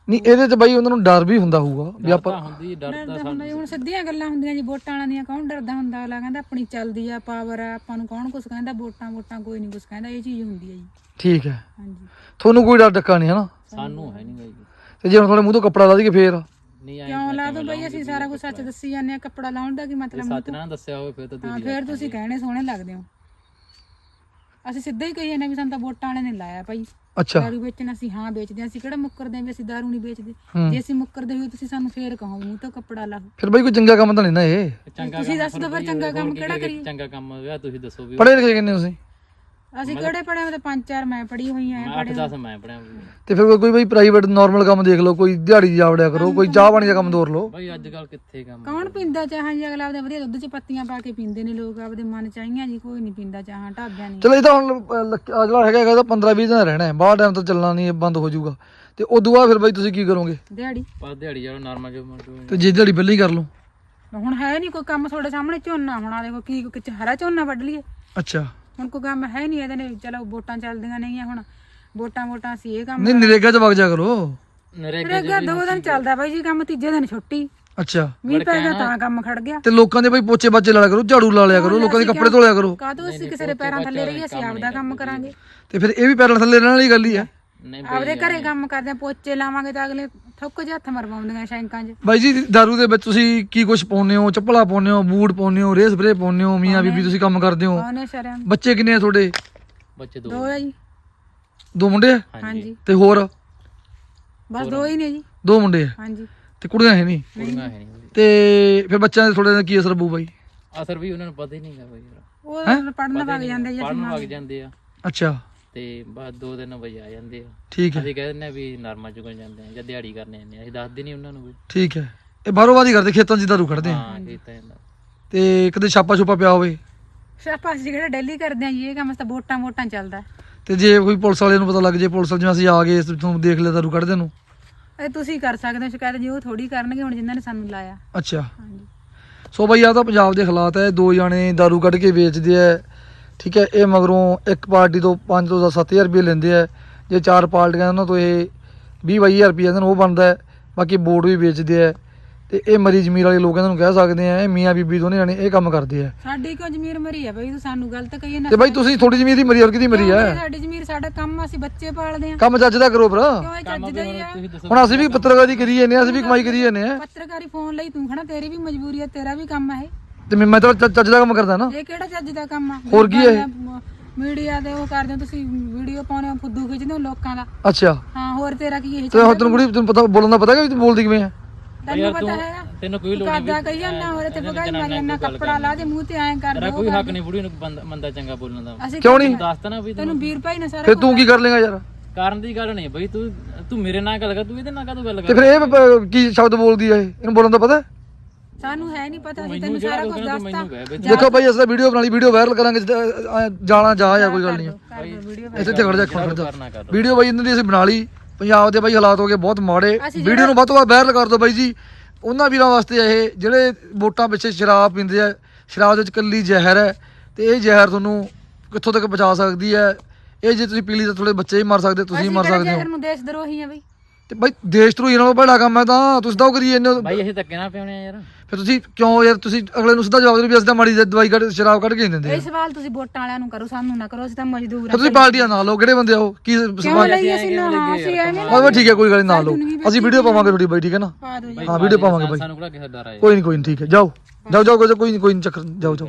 Speaker 2: ਨਹੀਂ ਇਹਦੇ 'ਚ ਬਾਈ ਉਹਨਾਂ ਨੂੰ ਡਰ ਵੀ ਹੁੰਦਾ ਹੋਊਗਾ ਵੀ ਆਪਾਂ
Speaker 3: ਤਾਂ ਹੁੰਦੀ ਡਰ ਤਾਂ
Speaker 1: ਡਰਦਾ ਹੁੰਦਾ ਜੀ ਹੁਣ ਸਿੱਧੀਆਂ ਗੱਲਾਂ ਹੁੰਦੀਆਂ ਜੀ ਵੋਟਾਂ ਵਾਲਿਆਂ ਦੀਆਂ ਕੌਣ ਡਰਦਾ ਹੁੰਦਾ ਅਗਲਾ ਕਹਿੰਦਾ ਆਪਣੀ ਚੱਲਦੀ ਆ ਪਾਵਰ ਆ ਆਪਾਂ ਨੂੰ ਕੌਣ ਕੁਛ ਕਹਿੰਦਾ ਵੋਟਾਂ ਵੋਟਾਂ ਕੋਈ ਨਹੀਂ ਕੁਛ ਕਹਿੰਦਾ ਇਹ ਚੀਜ਼ ਹੁੰਦੀ ਹੈ ਜੀ।
Speaker 2: ਠੀਕ ਹੈ।
Speaker 1: ਹਾਂਜੀ।
Speaker 2: ਤੁਹਾਨੂੰ ਕੋਈ ਡਰ ਡੱਕਾ ਨਹੀਂ ਹੈ ਨਾ
Speaker 3: ਸਾਨੂੰ ਹੈ ਨਹੀਂ ਜੀ।
Speaker 2: ਤੇ ਜੇ ਹੁਣ ਤੁਹਾਡੇ ਮੂੰਹ ਤੋਂ ਕੱਪੜਾ ਲਾ ਦਈਏ ਫੇਰ?
Speaker 3: ਨਹੀਂ ਆਏ
Speaker 1: ਕਿਉਂ ਲਾ ਦੋ ਬਈ? ਅਸੀਂ ਸਾਰਾ ਕੁਝ ਸੱਚ ਦੱਸੀ ਜਾਂਦੇ ਆ ਕੱਪੜਾ ਲਾਉਣ ਦਾ ਕੀ ਮਤਲਬ?
Speaker 3: ਸੱਚ ਨਾ ਦੱਸਿਆ ਹੋਵੇ ਫਿਰ ਤਾਂ
Speaker 1: ਹਾਂ
Speaker 3: ਦੂਜੀ
Speaker 1: ਫੇਰ ਤੁਸੀਂ ਕਹਿਣੇ ਸੋਹਣੇ ਲੱਗਦੇ ਹੋ। ਅਸੀਂ ਸਿੱਧਾ ਹੀ ਕਹੀਏ ਨਾ ਵੀ ਸਾਨੂੰ ਤਾਂ ਵੋਟਾਂ ਵਾਲੇ ਨੇ ਲਾਇਆ ਭਾਈ।
Speaker 2: ਅੱਛਾ।
Speaker 1: ਦਾਰੂ ਵੇਚਣ ਅਸੀਂ ਹਾਂ ਵੇਚਦੇ ਹਾਂ ਅਸੀਂ ਕਿਹੜਾ ਮੁੱਕਰਦੇ ਹਾਂ ਵੀ ਅਸੀਂ ਦਾਰੂ ਨਹੀਂ ਵੇਚਦੇ?
Speaker 2: ਹੂੰ।
Speaker 1: ਜੇ ਅਸੀਂ ਮੁੱਕਰਦੇ ਹੋਈਏ ਤੁਸੀਂ ਸਾਨੂੰ ਫੇਰ ਕਹੋ ਮੂੰਹ ਤੋਂ ਕੱਪੜਾ ਲਾ
Speaker 2: ਫਿਰ ਬਾਈ ਕੋਈ ਚੰਗਾ ਕੰਮ ਤਾਂ ਨਹੀਂ ਨਾ ਇਹ।
Speaker 3: ਚੰਗਾ
Speaker 1: ਤੁਸੀਂ ਦੱਸ ਦਿਓ ਫਿਰ ਚੰਗਾ ਕੰਮ ਕਿਹੜਾ ਕਰੀਏ
Speaker 3: ਚੰਗਾ ਕੰਮ ਹੋਇਆ ਤੁਸੀਂ ਦੱਸੋ ਵੀ
Speaker 2: ਪੜ੍ਹੇ ਲਿਖੇ ਕਿੰਨੇ ਤੁਸੀਂ?
Speaker 1: ਅਸੀਂ ਕਿਹੜੇ ਪੜਿਆ ਤਾਂ ਪੰਜ ਚਾਰ ਮੈਂ ਪੜੀ ਹੋਈ ਆ
Speaker 3: ਮੈਂ 8 10 ਮੈਂ ਪੜਿਆ
Speaker 2: ਤੇ ਫਿਰ ਕੋਈ ਬਈ ਪ੍ਰਾਈਵੇਟ ਨਾਰਮਲ ਕੰਮ ਦੇਖ ਲਓ ਕੋਈ ਦਿਹਾੜੀ ਜਾ ਵੜਿਆ ਕਰੋ ਕੋਈ ਚਾਹ ਪਾਣੀ ਦਾ ਕੰਮ ਤੋਰ ਲਓ।
Speaker 3: ਬਾਈ ਅੱਜ ਕੱਲ ਕਿੱਥੇ ਕੰਮ
Speaker 1: ਕੌਣ ਪੀਂਦਾ ਚਾਹਾਂ ਜੀ? ਅਗਲਾ ਆਪਦੇ ਵਧੀਆ ਦੁੱਧ 'ਚ ਪੱਤੀਆਂ ਪਾ ਕੇ ਪੀਂਦੇ ਨੇ ਲੋਕ ਆਪਦੇ ਮਨ ਚਾਹੀਆਂ ਜੀ ਕੋਈ ਨਹੀਂ ਪੀਂਦਾ ਚਾਹਾਂ ਢਾਬਿਆਂ ਨਹੀਂ
Speaker 2: ਚਲੋ ਇਹ ਤਾਂ ਹੁਣ ਜਿਹੜਾ ਹੈਗਾ ਹੈਗਾ ਤਾਂ 15 20 ਦਿਨ ਰਹਿਣਾ ਹੈ ਬਾਹਰ ਟਾਈਮ ਤਾਂ ਚੱਲਣਾ ਨਹੀਂ ਇਹ ਬੰਦ ਹੋ ਜਾਊਗਾ। ਤੇ ਉਦੋਂ ਬਾਅਦ ਫਿਰ ਬਾਈ ਤੁਸੀਂ ਕੀ ਕਰੋਗੇ?
Speaker 1: ਦਿਹਾੜੀ।
Speaker 3: ਪਰ ਦਿਹਾੜੀ ਜਿਹੜਾ ਨਾਰਮਲ ਜੋ ਮਰਜ਼ੀ
Speaker 2: ਤੇ ਜੇ ਦਿਹਾੜੀ ਪਹਿਲਾਂ ਹੀ ਕਰ ਲਓ।
Speaker 1: ਹੁਣ ਹੈ ਨਹੀਂ ਕੋਈ ਕੰਮ ਤੁਹਾਡੇ ਸਾਹਮਣੇ ਝੋਨਾ ਹੋਣਾ ਦੇਖੋ ਕੀ ਕਿਚ ਹਰਾ ਝੋਨਾ ਵੱਢ ਲਈਏ।
Speaker 2: ਅੱਛਾ।
Speaker 1: ਹੁਣ ਕੋਈ ਕੰਮ ਹੈ ਨਹੀਂ ਇਹਦੇ ਨੇ ਚਲੋ ਵੋਟਾਂ ਚੱਲਦੀਆਂ ਨਹੀਂ ਆ ਹੁਣ। ਵੋਟਾਂ ਵੋਟਾਂ ਸੀ ਇਹ ਕੰਮ
Speaker 2: ਨਹੀਂ ਨਰੇਗਾ 'ਚ ਵਗ ਜਾ ਕਰੋ।
Speaker 3: ਨਰੇਗਾ
Speaker 1: ਰੇਗਾ ਦੋ ਦਿਨ ਚੱਲਦਾ ਬਾਈ ਜੀ ਕੰਮ ਤੀਜੇ ਦਿਨ ਛੁੱਟੀ।
Speaker 2: ਅੱਛਾ।
Speaker 1: ਮੀਂਹ ਪੈ ਗਿਆ ਤਾਂ ਕੰਮ ਖੜ ਗਿਆ।
Speaker 2: ਤੇ ਲੋਕਾਂ ਦੇ ਬਈ ਪੋਚੇ ਬੱਚੇ ਲਾ ਲਿਆ ਕਰੋ ਝਾੜੂ ਲਾ ਲਿਆ ਕਰੋ ਲੋਕਾਂ ਦੇ ਕੱਪੜੇ ਧੋ ਲਿਆ ਕਰੋ।
Speaker 1: ਕਾਹਤੋਂ ਅਸੀਂ ਕਿਸੇ ਦੇ ਪੈਰਾਂ ਥੱਲੇ ਰਹੀਏ ਅਸੀਂ ਆਪਦਾ ਕੰਮ ਕਰਾਂਗੇ।
Speaker 2: ਤੇ ਫਿਰ ਇਹ ਵੀ ਪੈਰਾਂ ਥੱਲੇ ਰਹਿਣ ਵਾਲੀ ਗੱਲ ਹੀ ਆ
Speaker 3: ਨਹੀਂ
Speaker 1: ਆਪਦੇ ਘਰੇ ਕੰਮ ਕਰਦੇ ਆ ਪੋਚੇ ਲਾਵਾਂਗੇ ਤਾਂ ਅਗਲੇ ਥੁੱਕ ਜਿਹਾ ਹੱਥ ਮਰਵਾਉਂਦੀਆਂ ਸ਼ੈਂਕਾਂ 'ਚ।
Speaker 2: ਬਾਈ ਜੀ ਦਾਰੂ ਦੇ ਵਿੱਚ ਤੁਸੀਂ ਕੀ ਕੁਝ ਪਾਉਂਦੇ ਹੋ? ਚੱਪਲਾਂ ਪਾਉਂਦੇ ਹੋ ਬੂਟ ਪਾਉਂਦੇ ਹੋ ਰੇਸ ਸਪਰੇ ਪਾਉਂਦੇ ਹੋ ਮੀਆਂ ਬੀਬੀ ਤੁਸੀਂ ਕੰਮ ਕਰਦੇ ਹੋ।
Speaker 1: ਉਹਨੇ ਸ਼ਰਮ।
Speaker 2: ਬੱਚੇ ਕਿੰਨੇ ਆ ਤੁਹਾਡੇ?
Speaker 3: ਬੱਚੇ ਦੋ।
Speaker 1: ਦੋ ਆ ਜੀ।
Speaker 2: ਦੋ ਮੁੰਡੇ ਆ?
Speaker 1: ਹਾਂਜੀ।
Speaker 2: ਤੇ ਹੋਰ?
Speaker 1: ਬਸ ਦੋ ਹੀ ਨੇ ਜੀ।
Speaker 2: ਦੋ ਮੁੰਡੇ ਆ?
Speaker 1: ਹਾਂਜੀ।
Speaker 2: ਤੇ ਕੁੜੀਆਂ ਹੈ ਨਹੀਂ?
Speaker 3: ਕੁੜੀਆਂ ਹੈ ਨਹੀਂ।
Speaker 2: ਤੇ ਫਿਰ ਬੱਚਿਆਂ ਦੇ ਥੋੜੇ ਦਾ ਕੀ ਅਸਰ ਪਊ ਬਾਈ?
Speaker 3: ਅਸਰ ਵੀ ਉਹਨਾਂ ਨੂੰ ਪਤਾ ਹੀ ਨਹੀਂ ਹੈਗਾ ਬਈ
Speaker 1: ਉਹ ਪੜਨ ਵਗ ਜਾਂਦੇ ਜੀ
Speaker 3: ਪੜਨ ਵਗ ਜਾਂਦੇ ਆ।
Speaker 2: ਅੱਛਾ।
Speaker 3: ਤੇ ਬਾਅਦ ਦੋ ਦਿਨ ਵਜੇ ਆ ਜਾਂਦੇ ਆ।
Speaker 2: ਠੀਕ ਹੈ।
Speaker 3: ਅਸੀਂ ਕਹਿ ਦਿੰਦੇ ਆ ਵੀ ਨਰਮਾ ਚੁਗਣ ਜਾਂਦੇ ਆ ਜਾਂ ਦਿਹਾੜੀ ਕਰਨੇ ਜਾਂਦੇ ਆ। ਅਸੀਂ ਦੱਸਦੇ ਨਹੀਂ ਉਹਨਾਂ ਨੂੰ ਵੀ।
Speaker 2: ਠੀਕ ਹੈ। ਇਹ ਬਾਹਰੋਂ ਬਾਦੀ ਕਰਦੇ ਖੇਤਾਂ 'ਚ ਦਾਰੂ ਕੱਢਦੇ ਆ।
Speaker 3: ਹਾਂ ਕੀਤਾ ਜਾਂਦਾ
Speaker 2: ਤੇ ਕਦੇ ਛਾਪਾ ਛੁਪਾ ਪਿਆ ਹੋਵੇ?
Speaker 1: ਸ਼ਾਪਾ ਅਸੀਂ ਕਿਹੜਾ ਡੇਲੀ ਕਰਦੇ ਆ ਜੀ ਇਹ ਕੰਮ ਤਾਂ ਵੋਟਾਂ ਵੋਟਾਂ ਚੱਲਦਾ।
Speaker 2: ਤੇ ਜੇ ਕੋਈ ਪੁਲਿਸ ਵਾਲੇ ਨੂੰ ਪਤਾ ਲੱਗ ਜੇ ਪੁਲਿਸ ਵਾਲੇ ਜਿਵੇਂ ਅਸੀਂ ਆ ਗਏ ਤੁਹਾਨੂੰ ਦੇਖ ਲਿਆ ਦਾਰੂ ਕੱਢਦੇ ਨੂੰ।
Speaker 1: ਇਹ ਤੁਸੀਂ ਕਰ ਸਕਦੇ ਹੋ ਸ਼ਿਕਾਇਤ ਜੀ ਉਹ ਥੋੜੀ ਕਰਨਗੇ ਹੁਣ ਜਿਨ੍ਹਾਂ ਨੇ ਸਾਨੂੰ ਲਾਇਆ।
Speaker 2: ਅੱਛਾ।
Speaker 1: ਹਾਂਜੀ।
Speaker 2: ਸੋ ਬਈ ਆ ਤਾਂ ਪੰਜਾਬ ਦੇ ਹਾਲਾਤ ਹੈ ਦੋ ਜਾਣੇ ਦਾਰੂ ਕੱਢ ਕੇ ਵੇਚਦੇ ਆ ਠੀਕ ਹੈ ਇਹ ਮਗਰੋਂ ਇੱਕ ਪਾਰਟੀ ਤੋਂ 5 ਤੋਂ 7000 ਰੁਪਏ ਲੈਂਦੇ ਆ। ਜੇ ਚਾਰ ਪਾਰਟੀਆਂ ਉਹਨਾਂ ਤੋਂ ਇਹ 20 22000 ਰੁਪਏ ਇਹਨਾਂ ਨੂੰ ਉਹ ਬਣਦਾ ਹੈ। ਬਾਕੀ ਬੋਰਡ ਵੀ ਵੇਚਦੇ ਆ। ਤੇ ਇਹ ਮਰੀ ਜ਼ਮੀਰ ਵਾਲੇ ਲੋਕ ਇਹਨਾਂ ਨੂੰ ਕਹਿ ਸਕਦੇ ਆ ਇਹ ਮੀਆਂ ਬੀਬੀ ਦੋਨੇ ਜਾਣੇ ਇਹ ਕੰਮ ਕਰਦੇ ਆ।
Speaker 1: ਸਾਡੀ ਕਿਉਂ ਜ਼ਮੀਰ ਮਰੀ ਆ ਬਈ? ਤੂੰ ਸਾਨੂੰ ਗਲਤ ਕਹੀਏ ਨਾ
Speaker 2: ਤੇ ਬਾਈ ਤੁਸੀਂ ਥੋੜੀ ਜ਼ਮੀਰ ਦੀ ਮਰੀ ਹੋਰ ਕਿਹਦੀ ਮਰੀ ਆ?
Speaker 1: ਸਾਡੀ ਜ਼ਮੀਰ ਸਾਡਾ ਕੰਮ ਆ, ਅਸੀਂ ਬੱਚੇ ਪਾਲਦੇ ਆ।
Speaker 2: ਕੰਮ ਚੱਜ ਦਾ ਕਰੋ ਭਰਾ। ਹੁਣ ਅਸੀਂ ਵੀ ਪੱਤਰਕਾਰੀ ਕਰੀ ਜਾਂਦੇ ਆ ਅਸੀਂ ਵੀ ਕਮਾਈ ਕਰੀ ਜਾਂਦੇ ਆ।
Speaker 1: ਪੱਤਰਕਾਰੀ ਫੋਨ ਲਈ ਤੂੰ ਖਣਾ ਤੇਰੀ ਵੀ ਮਜਬੂਰੀ ਆ ਤੇਰਾ ਵੀ ਕੰਮ ਆ ਇਹ।
Speaker 2: ਤੇ ਮੈਂ ਮੈਂ ਤਾਂ ਚੱਜ ਚੱਜ ਦਾ ਕੰਮ ਕਰਦਾ ਨਾ।
Speaker 1: ਇਹ ਕਿਹੜਾ ਚੱਜ ਦਾ ਕੰਮ ਆ?
Speaker 2: ਹੋਰ ਕੀ ਹੈ?
Speaker 1: ਮੀਡੀਆ ਦੇ ਉਹ ਕਰਦੇ ਹੋ ਤੁਸੀਂ ਵੀਡੀਓ ਪਾਉਣੇ ਹੋ ਫੁੱਦੂ ਖਿੱਚਦੇ ਹੋ ਲੋਕਾਂ ਦਾ?
Speaker 2: ਅੱਛਾ।
Speaker 1: ਹਾਂ ਹੋਰ ਤੇਰਾ ਕੀ ਇਹ
Speaker 2: ਤੇ ਤੈਨੂੰ ਕੁੜੀ ਤੈਨੂੰ ਪਤਾ ਬੋਲਣ ਦਾ ਪਤਾ ਕਿ ਤੂੰ ਬੋਲਦੀ ਕਿਵੇਂ ਆ?
Speaker 1: ਤੈਨੂੰ ਪਤਾ ਹੈਗਾ?
Speaker 3: ਤੈਨੂੰ ਕੋਈ ਲੋੜ
Speaker 1: ਕਾਦਾ ਕਹੀ ਜਾਂਦਾ ਹੋਰ ਤੇ ਬਗਾਈ ਮਾਰੀ ਜਾਂਦਾ ਕੱਪੜਾ ਲਾ ਦੇ ਮੂੰਹ ਤੇ ਐਂ ਕਰ
Speaker 3: ਤੇਰਾ
Speaker 1: ਦੋ
Speaker 3: ਕੋਈ ਹੱਕ ਨਹੀਂ ਬੁੜੀ ਨੂੰ ਬੰਦਾ ਚੰਗਾ ਬੋਲਣ ਦਾ।
Speaker 1: ਅਸੀਂ
Speaker 2: ਕਿਉਂ ਨਹੀਂ?
Speaker 3: ਦੱਸਤਾ ਨਾ ਵੀ
Speaker 1: ਤੈਨੂੰ ਵੀਰ ਭਾਈ ਨੇ ਸਾਰਾ
Speaker 2: ਫਿਰ ਤੂੰ ਕੀ ਕਰ ਲੇਗਾ ਯਾਰ?
Speaker 3: ਕਾਰਨ ਦੀ ਗੱਲ ਨਹੀਂ ਬਈ ਤੂੰ ਤੂੰ ਮੇਰੇ ਨਾਲ ਗੱਲ ਕਰ ਤੂੰ ਇਹਦੇ ਨਾਲ ਕਾਹਤੋਂ ਗੱਲ
Speaker 2: ਤੇ
Speaker 3: ਕਰ?
Speaker 2: ਫਿਰ ਇਹ ਪ- ਕੀ ਸ਼ਬਦ ਬੋਲਦੀ ਹੈ ਇਹ? ਇਹਨੂੰ ਬੋਲਣ ਦਾ ਪਤਾ ਹੈ?
Speaker 1: ਸਾਨੂੰ ਹੈ ਨਹੀਂ ਪਤਾ ਅਸੀਂ
Speaker 3: ਮੈਨੂੰ
Speaker 1: ਤੈਨੂੰ
Speaker 3: ਜਿਹੜਾ
Speaker 1: ਸਾਰਾ
Speaker 3: ਕੁਝ
Speaker 1: ਕੁਝ
Speaker 3: ਤੂੰ
Speaker 1: ਦੱਸਤਾ।
Speaker 3: ਮੈਨੂੰ ਕਹਿ ਬਈ
Speaker 2: ਦੇਖੋ ਭਾਈ ਅਸੀਂ ਵੀਡੀਓ ਬਣਾ ਲਈ ਵੀਡੀਓ ਵਾਇਰਲ ਕਰਾਂਗੇ ਜਾਣਾ ਜਾ ਜਾਂ ਕੋਈ ਗੱਲ ਨਹੀਂ ਇੱਥੇ ਤੇ ਖੜ ਜਾ ਖੜ ਜਾ ਵੀਡੀਓ ਬਾਈ ਇਹਨਾਂ ਦੀ ਅਸੀਂ ਬਣਾ ਲਈ। ਪੰਜਾਬ ਦੇ ਬਾਈ ਹਾਲਾਤ ਹੋ ਗਏ ਬਹੁਤ ਮਾੜੇ। ਵੀਡੀਓ ਨੂੰ ਵੱਧ ਤੋਂ ਵੱਧ ਵਾਇਰਲ ਕਰ ਦਿਓ ਬਾਈ ਜੀ। ਉਹਨਾਂ ਵੀਰਾਂ ਵਾਸਤੇ ਇਹ ਜਿਹੜੇ ਵੋਟਾਂ ਪਿੱਛੇ ਸ਼ਰਾਬ ਪੀਂਦੇ ਆ ਸ਼ਰਾਬ ਦੇ ਵਿੱਚ ਕੱਲੀ ਜ਼ਹਿਰ ਹੈ ਤੇ ਇਹ ਜ਼ਹਿਰ ਤੁਹਾਨੂੰ ਕਿੱਥੋਂ ਤੱਕ ਪਹੁੰਚਾ ਸਕਦੀ ਹੈ? ਇਹ ਜੇ ਤੁਸੀਂ ਪੀ ਲਈ ਤਾਂ ਥੋੜੇ ਬੱਚੇ ਹੀ ਮਰ ਸਕਦੇ ਤੁਸੀਂ ਮਰ ਸਕਦੇ ਹੋ।
Speaker 1: ਜ਼ਹਿਰ ਨੂੰ ਦੇਸ਼ ਦਰੋਹੀ ਆ ਬਈ?
Speaker 2: ਤੇ ਬਾਈ ਦੇਸ਼ ਧਰੋਹੀ ਨਾਲੋਂ ਬੜਾ ਕੰਮ ਹੈ ਤਾਂ ਤੁਸੀਂ ਤਾਂ ਉਹ ਕਰੀ ਜਾਂਦੇ ਹੋ
Speaker 3: ਭਾਈ ਅਸੀਂ ਧੱਕੇ ਨਾ ਪਿਆਉਣੇ ਆ ਯਾਰ।
Speaker 2: ਫਿਰ ਤੁਸੀਂ ਕਿਉਂ ਯਾਰ ਤੁਸੀਂ ਅਗਲੇ ਨੂੰ ਸਿੱਧਾ ਜਵਾਬ ਦਿਓ ਵੀ ਅਸੀਂ ਤਾਂ ਮਾੜੀ ਜਿਹੀ ਦਵਾਈ ਕੱਢ ਸ਼ਰਾਬ ਕੱਢ ਕੇ ਨਹੀਂ ਦਿੰਦੇ
Speaker 1: ਇਹ ਸਵਾਲ ਤੁਸੀਂ ਵੋਟਾਂ ਵਾਲਿਆਂ ਨੂੰ ਕਰੋ ਸਾਨੂੰ ਨਾ ਕਰੋ ਅਸੀਂ ਤਾਂ ਮਜ਼ਦੂਰ
Speaker 2: ਫਿਰ
Speaker 1: ਆ
Speaker 2: ਤੁਸੀਂ ਪਾਰਟੀਆਂ ਨਾਲ ਲਓ ਕਿਹੜੇ ਬੰਦੇ ਆ ਉਹ ਕੀ
Speaker 1: ਕਿਉਂ ਲਈ ਅਸੀਂ ਨਾ? ਹਾਂ ਅਸੀਂ ਐਵੇਂ
Speaker 2: ਹਾਂ ਬਈ ਠੀਕ ਹੈ ਕੋਈ ਗੱਲ ਨਹੀਂ ਨਾਲ ਲਓ ਅਸੀਂ ਵੀਡੀਓ ਪਾਵਾਂਗੇ ਤੁਹਾਡੀ ਬਾਈ ਠੀਕ ਹੈ ਨਾ?
Speaker 1: ਪਾ ਦੋ ਜੀ।
Speaker 2: ਹਾਂ ਵੀਡੀਓ ਪਾਵਾਂਗੇ ਬਾਈ।
Speaker 3: ਸਾਨੂੰ ਕਿਹੜਾ ਕਿਸੇ ਦਾ ਡਰ ਆਇਆ
Speaker 2: ਕੋਈ ਨਹੀਂ ਕੋਈ ਨਹੀਂ ਠੀਕ ਹੈ ਜਾਓ। ਜਾਓ ਜਾਓ ਕੋਈ ਕੋਈ ਨਹੀਂ ਕੋਈ ਨਹੀਂ ਚੱਕਰ ਜਾਓ ਜਾਓ।